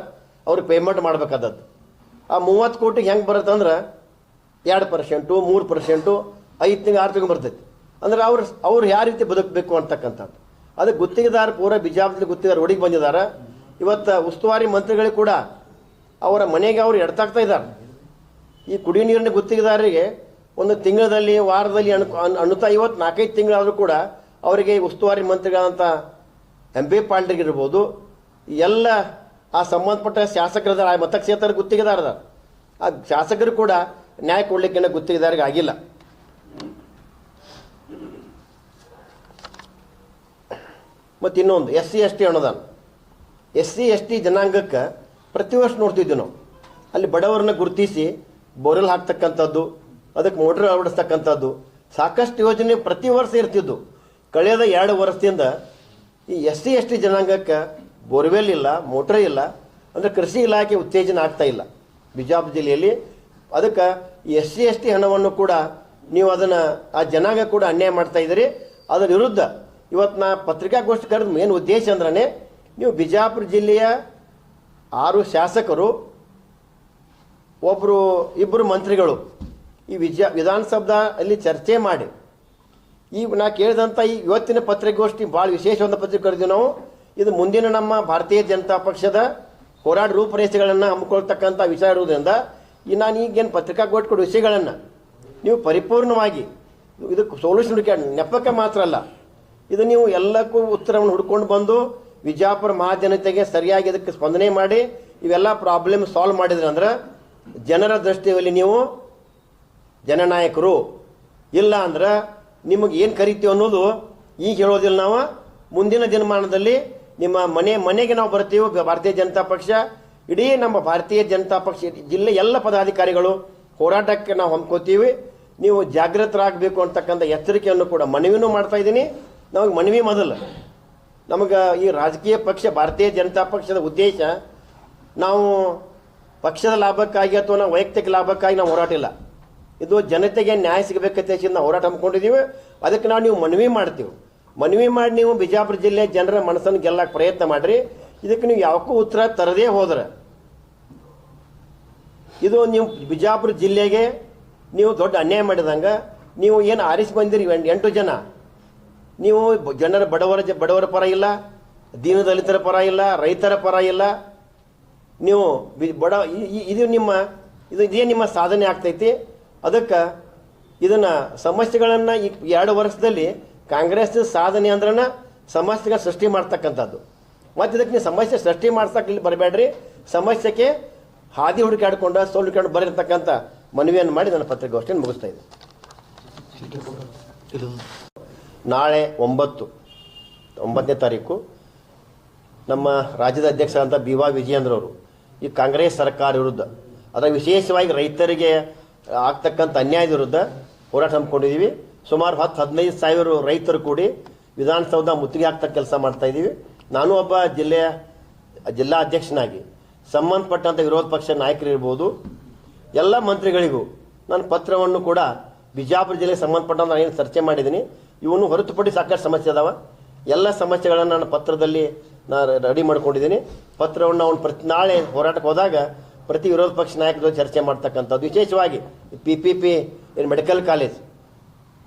ಅವ್ರಿಗೆ ಪೇಮೆಂಟ್ ಮಾಡ್ಬೇಕಾದದ್ದು. ಆ ಮೂವತ್ತು ಕೋಟಿಗೆ ಹೆಂಗೆ ಬರುತ್ತಂದ್ರೆ ಎರಡು ಪರ್ಸೆಂಟು ಮೂರು ಪರ್ಸೆಂಟು ಐದು ತಿಂಗಳು, ಆರು ತಿಂಗಳು ಬರ್ತೈತಿ. ಅಂದ್ರೆ ಅವ್ರು ಅವ್ರು ಯಾವ ರೀತಿ ಬದುಕಬೇಕು ಅಂತಕ್ಕಂಥದ್ದು. ಅದು ಗುತ್ತಿಗೆದಾರ ಪೂರ ಬಿಜಾಪುರದಲ್ಲಿ ಗುತ್ತಿಗೆದಾರ ರೋಡಿಗೆ ಬಂದಿದ್ದಾರೆ ಇವತ್ತು ಉಸ್ತುವಾರಿ ಮಂತ್ರಿಗಳು ಕೂಡ ಅವರ ಮನೆಗೆ ಅವ್ರು ಎಡ್ತಾಗ್ತಾ ಇದ್ದಾರೆ ಈ ಕುಡಿಯೋ ನೀರಿನ ಗುತ್ತಿಗೆದಾರರಿಗೆ ಒಂದು ತಿಂಗಳಲ್ಲಿ, ವಾರದಲ್ಲಿ ಅಣು ಅನ್- ಅನ್ನುತ್ತಾ ಇವತ್ತು ನಾಲ್ಕೈದು ತಿಂಗಳಾದರೂ ಕೂಡ ಅವರಿಗೆ ಉಸ್ತುವಾರಿ ಮಂತ್ರಿಗಳಂತ ಎಂ ಬಿ ಪಾಂಡ್ರಿಗಿರ್ಬೋದು ಎಲ್ಲ ಆ ಸಂಬಂಧಪಟ್ಟ ಶಾಸಕರದ ಆ ಮತಕ್ಷೇತ್ರ ಗುತ್ತಿಗೆದಾರದ ಆ ಶಾಸಕರು ಕೂಡ ನ್ಯಾಯ ಕೊಡಲಿಕ್ಕೆ ಗುತ್ತಿಗೆದಾರಿಗೆ ಆಗಿಲ್ಲ. ಮತ್ತು ಇನ್ನೊಂದು ಎಸ್ ಸಿ ಎಸ್ ಟಿ ಅನುದಾನ. ಎಸ್ ಸಿ ಎಸ್ ಟಿ ಜನಾಂಗಕ್ಕೆ ಪ್ರತಿ ವರ್ಷ ನೋಡ್ತಿದ್ವಿ ನಾವು. ಅಲ್ಲಿ ಬಡವರನ್ನ ಗುರುತಿಸಿ ಬೋರೆಲ್ ಹಾಕ್ತಕ್ಕಂಥದ್ದು ಅದಕ್ಕೆ ಮೋಟ್ರ್ ಅಳವಡಿಸ್ತಕ್ಕಂಥದ್ದು. ಸಾಕಷ್ಟು ಯೋಜನೆ ಪ್ರತಿ ವರ್ಷ ಇರ್ತಿದ್ದು. ಕಳೆದ ಎರಡು ವರ್ಷದಿಂದ ಈ ಎಸ್ ಸಿ, ಎಸ್ ಟಿ ಜನಾಂಗಕ್ಕೆ ಬೋರ್ವೆಲ್ ಇಲ್ಲ ಮೋಟ್ರ್ ಇಲ್ಲ, ಅಂದರೆ ಕೃಷಿ ಇಲಾಖೆ ಉತ್ತೇಜನ ಆಗ್ತಾ ಇಲ್ಲ. ಬಿಜಾಪುರ ಜಿಲ್ಲೆಯಲ್ಲಿ. ಅದಕ್ಕೆ ಎಸ್ ಸಿ, ಎಸ್ ಟಿ ಹಣವನ್ನು ಕೂಡ ನೀವು ಅದನ್ನು ಆ ಜನಾಂಗ ಕೂಡ ಅನ್ಯಾಯ ಮಾಡ್ತಾ ಇದ್ದೀರಿ. ಅದರ ವಿರುದ್ಧ ಇವತ್ತು ನಾ ಪತ್ರಿಕಾಗೋಷ್ಠಿ ಕರೆದ ಮೇನ್ ಉದ್ದೇಶ ಅಂದ್ರೆ ನೀವು ಬಿಜಾಪುರ ಜಿಲ್ಲೆಯ ಆರು ಶಾಸಕರು ಒಬ್ಬರು ಇಬ್ಬರು ಮಂತ್ರಿಗಳು ಈ ವಿಜಯ ವಿಧಾನಸೌಧ ಅಲ್ಲಿ ಚರ್ಚೆ ಮಾಡಿ. ಈ ನಾ ಕೇಳಿದಂಥ ಈ ಇವತ್ತಿನ ಪತ್ರಿಕಾಗೋಷ್ಠಿ ಭಾಳ ವಿಶೇಷವಾದ ಪತ್ರಿಕೆ ಕರೆದಿವಿ ನಾವು. ಇದು ಮುಂದಿನ ನಮ್ಮ ಭಾರತೀಯ ಜನತಾ ಪಕ್ಷದ ಹೋರಾಟ ರೂಪರೇಷೆಗಳನ್ನು ಹಮ್ಮಿಕೊಳ್ತಕ್ಕಂಥ ವಿಚಾರ ಇರುವುದರಿಂದ ಈ ನಾನು ಈಗೇನು ಪತ್ರಿಕಾಗೋಷ್ಠಿ ಕೊಡೋ ವಿಷಯಗಳನ್ನು ನೀವು ಪರಿಪೂರ್ಣವಾಗಿ ಇದಕ್ಕೆ ಸೊಲ್ಯೂಷನ್ ಹುಡುಕ್ಯಾಡ ನೆಪಕ್ಕೆ ಮಾತ್ರ ಅಲ್ಲ. ಇದು ನೀವು ಎಲ್ಲಕ್ಕೂ ಉತ್ತರವನ್ನು ಹುಡ್ಕೊಂಡು ಬಂದು ವಿಜಾಪುರ ಮಹಾಜನತೆಗೆ ಸರಿಯಾಗಿ ಇದಕ್ಕೆ ಸ್ಪಂದನೆ ಮಾಡಿ ಇವೆಲ್ಲ ಪ್ರಾಬ್ಲಮ್ ಸಾಲ್ವ್ ಮಾಡಿದ್ರೆ ಅಂದ್ರೆ ಜನರ ದೃಷ್ಟಿಯಲ್ಲಿ ನೀವು ಜನನಾಯಕರು, ಇಲ್ಲ ಅಂದ್ರೆ ನಿಮಗೆ ಏನು ಕರಿತೀವಿ ಅನ್ನೋದು ಈಗ ಹೇಳೋದಿಲ್ಲ ನಾವು. ಮುಂದಿನ ದಿನಮಾನದಲ್ಲಿ ನಿಮ್ಮ ಮನೆ, ಮನೆಗೆ ನಾವು ಬರ್ತೀವಿ, ಭಾರತೀಯ ಜನತಾ ಪಕ್ಷ, ಇಡೀ ನಮ್ಮ ಭಾರತೀಯ ಜನತಾ ಪಕ್ಷ, ಜಿಲ್ಲೆ ಎಲ್ಲ ಪದಾಧಿಕಾರಿಗಳು ಹೋರಾಟಕ್ಕೆ ನಾವು ಹೊಂದ್ಕೋತೀವಿ. ನೀವು ಜಾಗೃತರಾಗಬೇಕು ಅಂತಕ್ಕಂಥ ಎಚ್ಚರಿಕೆಯನ್ನು ಕೂಡ ಮನವಿನೂ ಮಾಡ್ತಾ ಇದ್ದೀನಿ. ನಮಗೆ ಮನವಿ ಮೊದಲು. ನಮಗೆ ಈ ರಾಜಕೀಯ ಪಕ್ಷ, ಭಾರತೀಯ ಜನತಾ ಪಕ್ಷದ ಉದ್ದೇಶ, ನಾವು ಪಕ್ಷದ ಲಾಭಕ್ಕಾಗಿ ಅಥವಾ ನಾವು ವೈಯಕ್ತಿಕ ಲಾಭಕ್ಕಾಗಿ ನಾವು ಹೋರಾಟ ಇಲ್ಲ ಇದು ಜನತೆಗೆ ನ್ಯಾಯ ಸಿಗಬೇಕಂತ ನಾವು ಹೋರಾಟ ಹಮ್ಮಿಕೊಂಡಿದ್ದೀವಿ. ಅದಕ್ಕೆ ನಾವು ನೀವು ಮನವಿ ಮಾಡ್ತೀವಿ. ಮನವಿ ಮಾಡಿ ನೀವು ಬಿಜಾಪುರ ಜಿಲ್ಲೆ ಜನರ ಮನಸ್ಸನ್ನು ಗೆಲ್ಲಕ್ಕೆ ಪ್ರಯತ್ನ ಮಾಡಿರಿ. ಇದಕ್ಕೆ ನೀವು ಯಾವಕ್ಕೂ ಉತ್ತರ ತರದೇ ಹೋದ್ರೆ. ಇದು ನೀವು ಬಿಜಾಪುರ ಜಿಲ್ಲೆಗೆ ನೀವು ದೊಡ್ಡ ಅನ್ಯಾಯ ಮಾಡಿದಂಗೆ, ನೀವು ಏನು ಆರಿಸಿ ಬಂದಿರಿ ಎಂಟು ಜನ. ನೀವು ಜನರ ಬಡವರ ಬಡವರ ಪರ ಇಲ್ಲ, ದೀನದಲಿತರ ಪರ ಇಲ್ಲ, ರೈತರ ಪರ ಇಲ್ಲ. ನೀವು ಬಡ ಇದು ನಿಮ್ಮ ಇದು ಇದೇ ನಿಮ್ಮ ಸಾಧನೆ ಆಗ್ತೈತಿ. ಅದಕ್ಕೆ ಇದನ್ನು ಸಮಸ್ಯೆಗಳನ್ನು ಈ ಎರಡು ವರ್ಷದಲ್ಲಿ ಕಾಂಗ್ರೆಸ್ ಸಾಧನೆ ಅಂದ್ರನ ಸಮಸ್ಯೆಗಳ ಸೃಷ್ಟಿ ಮಾಡ್ತಕ್ಕಂಥದ್ದು. ಮತ್ತು ಇದಕ್ಕೆ ನೀವು ಸಮಸ್ಯೆ ಸೃಷ್ಟಿ ಮಾಡ್ಸಕ್ಕೆ ಇಲ್ಲಿ ಬರಬೇಡ್ರಿ. ಸಮಸ್ಯೆಗೆ ಹಾದಿ ಹುಡುಕಾಡಿಕೊಂಡು ಸೋಲು ಹುಡುಕಾಡು ಬರೀರ್ತಕ್ಕಂಥ ಮನವಿಯನ್ನು ಮಾಡಿ ನನ್ನ ಪತ್ರಿಕಾಗೋಷ್ಠಿಯನ್ನು ಮುಗಿಸ್ತಾ ಇದ್ದೆ ನಾಳೆ ಒಂಬತ್ತು, ಒಂಬತ್ತನೇ ತಾರೀಕು ನಮ್ಮ ರಾಜ್ಯದ ಅಧ್ಯಕ್ಷರಾದಂಥ ಬಿ ವಾ ವಿಜಯೇಂದ್ರವರು ಈ ಕಾಂಗ್ರೆಸ್ ಸರ್ಕಾರ ವಿರುದ್ಧ, ಅದರ ವಿಶೇಷವಾಗಿ ರೈತರಿಗೆ ಆಗ್ತಕ್ಕಂಥ ಅನ್ಯಾಯದ ವಿರುದ್ಧ ಹೋರಾಟ ಹಮ್ಮಿಕೊಂಡಿದ್ದೀವಿ. ಸುಮಾರು ಹತ್ತು, ಹದಿನೈದು ಸಾವಿರ ರೈತರು ಕೂಡಿ ವಿಧಾನಸೌಧ ಮುತ್ತಿಗೆ ಹಾಕ್ತಾ ಕೆಲಸ ಮಾಡ್ತಾ ಇದ್ದೀವಿ. ನಾನು ಒಬ್ಬ ಜಿಲ್ಲೆಯ ಜಿಲ್ಲಾ ಅಧ್ಯಕ್ಷನಾಗಿ, ಸಂಬಂಧಪಟ್ಟಂಥ ವಿರೋಧ ಪಕ್ಷ ನಾಯಕರಿರ್ಬೋದು, ಎಲ್ಲ ಮಂತ್ರಿಗಳಿಗೂ ನಾನು ಪತ್ರವನ್ನು ಕೂಡ ಬಿಜಾಪುರ ಜಿಲ್ಲೆಗೆ ಸಂಬಂಧಪಟ್ಟಂತ ನಾನು ಏನು ಚರ್ಚೆ ಮಾಡಿದ್ದೀನಿ. ಇವನು ಹೊರತುಪಡಿಸಿ ಸಾಕಷ್ಟು ಸಮಸ್ಯೆ ಅದಾವ. ಎಲ್ಲ ಸಮಸ್ಯೆಗಳನ್ನು ನಾನು ಪತ್ರದಲ್ಲಿ ನಾನು ರೆಡಿ ಮಾಡ್ಕೊಂಡಿದ್ದೀನಿ. ಪತ್ರವನ್ನು ಅವನು ಪ್ರತಿ ನಾಳೆ ಹೋರಾಟಕ್ಕೆ ಹೋದಾಗ ಪ್ರತಿ ವಿರೋಧ ಪಕ್ಷ ನಾಯಕರು ಚರ್ಚೆ ಮಾಡ್ತಕ್ಕಂಥದ್ದು. ವಿಶೇಷವಾಗಿ P P P medical college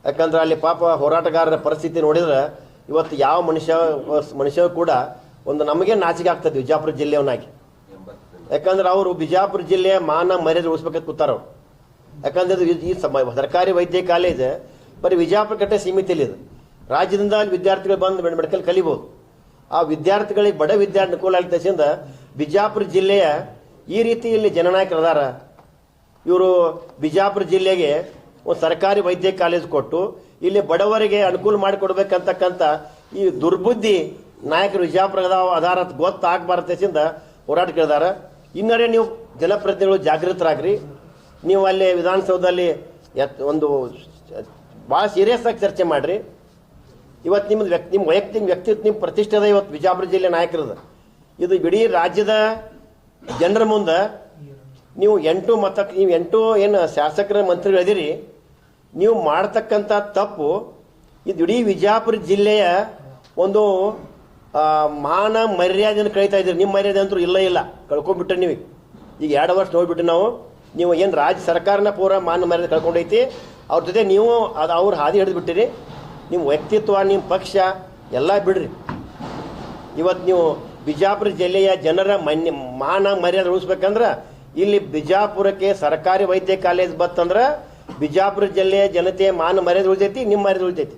ಯಾಕಂದ್ರೆ ಅಲ್ಲಿ ಪಾಪ ಹೋರಾಟಗಾರರ ಪರಿಸ್ಥಿತಿ ನೋಡಿದ್ರೆ ಇವತ್ತು ಯಾವ ಮನುಷ್ಯ ಮನುಷ್ಯ ಕೂಡ ಒಂದು ನಮಗೆ ನಾಚಿಕೆ ಆಗ್ತದೆ ವಿಜಾಪುರ ಜಿಲ್ಲೆಯವನಾಗಿ. ಯಾಕಂದ್ರೆ ಅವರು ಬಿಜಾಪುರ ಜಿಲ್ಲೆಯ ಮಾನ ಮರ್ಯಾದೆ ಉಳಿಸ್ಬೇಕಂತ ಅವರು. ಯಾಕಂದ್ರೆ ಈ ಸಮ, ಸರ್ಕಾರಿ ವೈದ್ಯ ಕಾಲೇಜ್, ಬರೀ ವಿಜಾಪುರ ಕಟ್ಟೆ ಸೀಮಿತ ಇಲ್ಲ ಇದು. ರಾಜ್ಯದಿಂದ ಅಲ್ಲಿ ವಿದ್ಯಾರ್ಥಿಗಳು ಬಂದು ಮೆಡಿಕಲ್ ಕಲಿಬೋದು. ಆ ವಿದ್ಯಾರ್ಥಿಗಳಿಗೆ ಬಡ ವಿದ್ಯಾರ್ಥಿ ಅನುಕೂಲ ಆಗ್ತದಿಂದ ಬಿಜಾಪುರ ಜಿಲ್ಲೆಯ ಈ ರೀತಿ ಇಲ್ಲಿ ಜನನಾಯಕರದಾರ ಇವರು ಬಿಜಾಪುರ ಜಿಲ್ಲೆಗೆ ಒಂದು ಸರ್ಕಾರಿ ವೈದ್ಯ ಕಾಲೇಜ್ ಕೊಟ್ಟು ಇಲ್ಲಿ ಬಡವರಿಗೆ ಅನುಕೂಲ ಮಾಡಿಕೊಡ್ಬೇಕಂತಕ್ಕಂಥ ಈ ದುರ್ಬುದ್ಧಿ ನಾಯಕರು ವಿಜಾಪುರ ಆಧಾರ ಗೊತ್ತಾಗಬಾರದಿಂದ ಹೋರಾಟ ಕೇಳಿದಾರ. ಇನ್ನರೇ ನೀವು ಜನಪ್ರತಿನಿಧಿಗಳು ಜಾಗೃತರಾಗ್ರಿ. ನೀವು ಅಲ್ಲಿ ವಿಧಾನಸೌಧದಲ್ಲಿ ಒಂದು ಭಾಳ ಸೀರಿಯಸ್ ಆಗಿ ಚರ್ಚೆ ಮಾಡಿರಿ. ಇವತ್ತು ನಿಮ್ಮದು ವ್ಯಕ್ತಿ ನಿಮ್ಮ ವೈಯಕ್ತಿಕ ವ್ಯಕ್ತಿತ್ವ ನಿಮ್ಮ ಪ್ರತಿಷ್ಠೆದ ಇವತ್ತು ಬಿಜಾಪುರ ಜಿಲ್ಲೆ ನಾಯಕರದ. ಇದು ಇಡೀ ರಾಜ್ಯದ ಜನರ ಮುಂದೆ ನೀವು ಎಂಟು ಮತ, ನೀವು ಎಂಟು ಏನು ಶಾಸಕರ ಮಂತ್ರಿಗಳಿದ್ದೀರಿ ನೀವು ಮಾಡ್ತಕ್ಕಂಥ ತಪ್ಪು ಇದು ಇಡೀ ವಿಜಾಪುರ ಜಿಲ್ಲೆಯ ಒಂದು ಮಾನ ಮರ್ಯಾದೆಯನ್ನು ಕಳೀತಾ ಇದ್ದೀರಿ. ನಿಮ್ಮ ಮರ್ಯಾದೆ ಅಂತೂ ಇಲ್ಲ ಇಲ್ಲ. ಕಳ್ಕೊಂಡ್ಬಿಟ್ರೆ ನೀವು. ಈಗ ಎರಡು ವರ್ಷ ನೋಡ್ಬಿಟ್ಟು ನಾವು. ನೀವು ಏನು ರಾಜ್ಯ ಸರ್ಕಾರನ ಪೂರ ಮಾನ ಮರ್ಯಾದೆ ಕಳ್ಕೊಂಡೈತಿ. ಅವ್ರ ಜೊತೆ ನೀವು ಅದು ಅವ್ರ ಹಾದಿ ಹಿಡಿದು ಬಿಟ್ಟಿರಿ ನಿಮ್ಮ ವ್ಯಕ್ತಿತ್ವ, ನಿಮ್ಮ ಪಕ್ಷ, ಎಲ್ಲ ಬಿಡ್ರಿ. ಇವತ್ತು ನೀವು ಬಿಜಾಪುರ ಜಿಲ್ಲೆಯ ಜನರ ಮನ್ಯ ಮಾನ ಮರ್ಯಾದೆ ಉಳಿಸ್ಬೇಕಂದ್ರೆ ಇಲ್ಲಿ ಬಿಜಾಪುರಕ್ಕೆ ಸರ್ಕಾರಿ ವೈದ್ಯ ಕಾಲೇಜ್ ಬತ್ತಂದ್ರೆ ಬಿಜಾಪುರ ಜಿಲ್ಲೆಯ ಜನತೆಯ ಮಾನ ಮರ್ಯಾದೆ ಉಳಿತೈತಿ ನಿಮ್ಮ ಮರ್ಯಾದೆ ಉಳಿತೈತಿ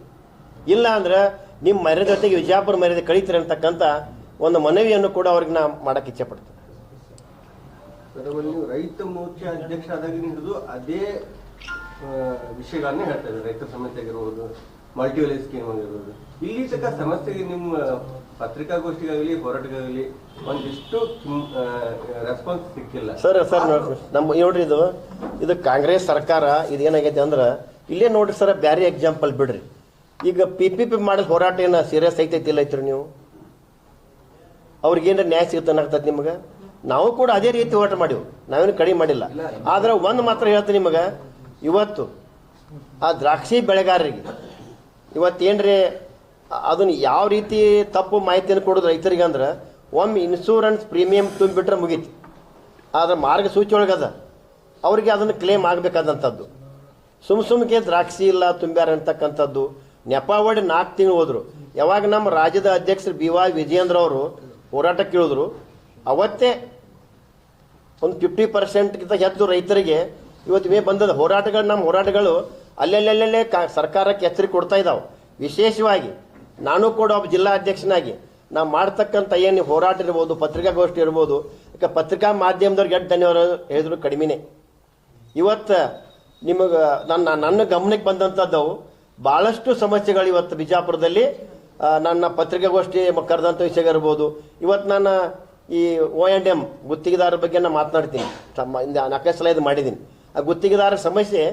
ಇಲ್ಲ ಅಂದ್ರೆ ನಿಮ್ಮ ಮರ್ಯಾದೆ ಜೊತೆಗೆ ಬಿಜಾಪುರ ಮರ್ಯಾದೆ ಕಳೀತೀರಿ ಅಂತಕ್ಕಂಥ ಒಂದು ಮನವಿಯನ್ನು ಕೂಡ ಅವ್ರಿಗೆ ನಾ ಮಾಡಕ್ಕೆ ಇಚ್ಛೆ ಪಡ್ತೀನಿ. ರೈತ ಮೋರ್ಚಾ ಅಧ್ಯಕ್ಷ ಅದೇ ವಿಷಯಗಳನ್ನೇ ಹೇಳ್ತಾ ಇದ್ದಾರೆ. ರೈತ ಸಮಸ್ಯೆ ಆಗಿರ್ಬೋದು ಮಲ್ಟಿವಲ್ ಸ್ಕೀಮ್ ಆಗಿರ್ಬೋದು ಇಲ್ಲಿ ತಕ್ಕ ಸಮಸ್ಯೆಗೆ ನಿಮ್ಮ ಪತ್ರಿಕಾಗೋಷ್ಠಿಗಾಗಲಿ ಹೋರಾಟಗಾಗಲಿ ಒಂದಿಷ್ಟು ರೆಸ್ಪಾನ್ಸ್ ಸಿಕ್ಕಿಲ್ಲ. ಸರ್ ಸರ್ ನಮ್ಮ ನೋಡ್ರಿ ಇದು. ಇದು ಕಾಂಗ್ರೆಸ್ ಸರ್ಕಾರ ಇದು ಏನಾಗೈತೆ ಅಂದ್ರೆ ಇಲ್ಲೇ ನೋಡ್ರಿ ಸರ್ ಬ್ಯಾರೆ ಎಕ್ಸಾಂಪಲ್ ಬಿಡ್ರಿ. ಈಗ ಪಿ ಪಿ ಪಿ ಮಾಡಿದ ಹೋರಾಟ ಏನು ಸೀರಿಯಸ್ ಐತೈತಿ ಇಲ್ಲ ಐತ್ರಿ ನೀವು? ಅವ್ರಿಗೇನ್ರ ನ್ಯಾಯ ಸಿಗುತ್ತೆ ಅನ್ನಕ್ತೈತಿ ನಿಮಗೆ? ನಾವು ಕೂಡ ಅದೇ ರೀತಿ ಹೋರಾಟ ಮಾಡಿವು. ನಾವೇನು ಕಡಿಮೆ ಮಾಡಿಲ್ಲ. ಆದ್ರೆ ಒಂದು ಮಾತ್ರ ಹೇಳ್ತೀನಿ ನಿಮಗೆ. ಇವತ್ತು ಆ ದ್ರಾಕ್ಷಿ ಬೆಳೆಗಾರರಿಗೆ ಇವತ್ತೇನ್ರಿ? ಅದನ್ನ ಯಾವ ರೀತಿ ತಪ್ಪು ಮಾಹಿತಿಯನ್ನು ಕೊಡೋದು ರೈತರಿಗೆ ಅಂದ್ರೆ ಒಮ್ಮೆ ಇನ್ಶೂರೆನ್ಸ್ ಪ್ರೀಮಿಯಂ ತುಂಬಿಬಿಟ್ರೆ ಮುಗೀತು. ಆದ್ರೆ ಮಾರ್ಗಸೂಚಿ ಒಳಗದ ಅವರಿಗೆ ಅದನ್ನು ಕ್ಲೇಮ್ ಆಗಬೇಕಾದಂಥದ್ದು ಸುಮ್ ಸುಮ್ಗೆ ದ್ರಾಕ್ಷಿ ಇಲ್ಲ, ತುಂಬ್ಯಾರ ಅಂತಕ್ಕಂಥದ್ದು. ನೆಪ ನಾಲ್ಕು ತಿಂಗಳು ಹೋದ್ರು. ಯಾವಾಗ ನಮ್ಮ ರಾಜ್ಯದ ಅಧ್ಯಕ್ಷರು ಬಿ ವಾಯ್ ವಿಜಯೇಂದ್ರ ಅವರು ಹೋರಾಟಕ್ಕೆ ಇಳಿದ್ರು ಅವತ್ತೇ ಒಂದು ಫಿಫ್ಟಿ ಪರ್ಸೆಂಟ್ಗಿಂತ ಹೆಚ್ಚು ರೈತರಿಗೆ ಇವತ್ತು ಮೇ ಬಂದದ. ಹೋರಾಟಗಳು, ನಮ್ಮ ಹೋರಾಟಗಳು ಅಲ್ಲೆಲ್ಲೆಲ್ಲೆಲ್ಲೇ ಕ ಸರ್ಕಾರಕ್ಕೆ ಎಚ್ಚರಿಕೆ ಕೊಡ್ತಾ ಇದ್ದಾವೆ. ವಿಶೇಷವಾಗಿ ನಾನು ಕೂಡ ಒಬ್ಬ ಜಿಲ್ಲಾ ಅಧ್ಯಕ್ಷನಾಗಿ ನಾವು ಮಾಡ್ತಕ್ಕಂಥ ಏನು ಹೋರಾಟ ಇರ್ಬೋದು, ಪತ್ರಿಕಾಗೋಷ್ಠಿ ಇರ್ಬೋದು, ಈಗ ಪತ್ರಿಕಾ ಮಾಧ್ಯಮದವ್ರಿಗೆ ಎಷ್ಟು ಧನ್ಯವಾದ ಹೇಳಿದ್ರು ಕಡಿಮೆನೇ. ಇವತ್ತು ನಿಮಗೆ ನನ್ನ ನನ್ನ ಗಮನಕ್ಕೆ ಬಂದಂಥದ್ದು ಭಾಳಷ್ಟು ಸಮಸ್ಯೆಗಳು ಇವತ್ತು ಬಿಜಾಪುರದಲ್ಲಿ. ನನ್ನ ಪತ್ರಿಕಾಗೋಷ್ಠಿ ಕರೆದಂಥ ವಿಷಯ ಇರ್ಬೋದು. ಇವತ್ತು ನಾನು ಈ ಓ ಆ್ಯಂಡ್ ಎಂ ಗುತ್ತಿಗೆದಾರರ ಬಗ್ಗೆ ನಾನು ಮಾತನಾಡ್ತೀನಿ. ನಾಲ್ಕೈದು ಸಲ ಇದು ಮಾಡಿದ್ದೀನಿ. ಆ ಗುತ್ತಿಗೆದಾರರ ಸಮಸ್ಯೆ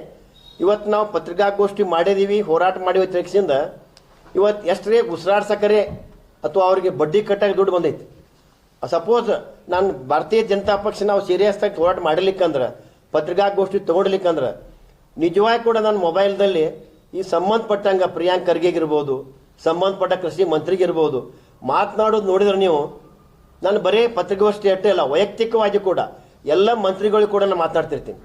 ಇವತ್ತು ನಾವು ಪತ್ರಿಕಾಗೋಷ್ಠಿ ಮಾಡಿದ್ದೀವಿ ಹೋರಾಟ ಮಾಡಿವಿ ತಿರ್ಗಿಸಿಂದ ಇವತ್ತು ಎಷ್ಟರೇ ಉಸಿರಾಡ್ಸಕರೆ ಅಥವಾ ಅವ್ರಿಗೆ ಬಡ್ಡಿ ಕಟ್ಟಾಗಿ ದುಡ್ಡು ಬಂದೈತಿ. ಸಪೋಸ್ ನಾನು ಭಾರತೀಯ ಜನತಾ ಪಕ್ಷ ನಾವು ಸೀರಿಯಸ್ ಆಗಿ ಹೋರಾಟ ಮಾಡಲಿಕ್ಕಂದ್ರೆ ಪತ್ರಿಕಾಗೋಷ್ಠಿ ತಗೊಳ್ಲಿಕ್ಕಂದ್ರೆ ನಿಜವಾಗಿ ಕೂಡ ನನ್ನ ಮೊಬೈಲ್ದಲ್ಲಿ ಈ ಸಂಬಂಧಪಟ್ಟಂಗ ಪ್ರಿಯಾಂಕ್ ಖರ್ಗೆಗಿರ್ಬೋದು ಸಂಬಂಧಪಟ್ಟ ಕೃಷಿ ಮಂತ್ರಿಗಿರ್ಬೋದು ಮಾತನಾಡೋದು ನೋಡಿದ್ರೆ ನೀವು, ನಾನು ಬರೀ ಪತ್ರಿಕಾಗೋಷ್ಠಿ ಅಷ್ಟೇ ಅಲ್ಲ, ವೈಯಕ್ತಿಕವಾಗಿ ಕೂಡ ಎಲ್ಲ ಮಂತ್ರಿಗಳು ಕೂಡ ನಾನು ಮಾತನಾಡ್ತಿರ್ತೀನಿ.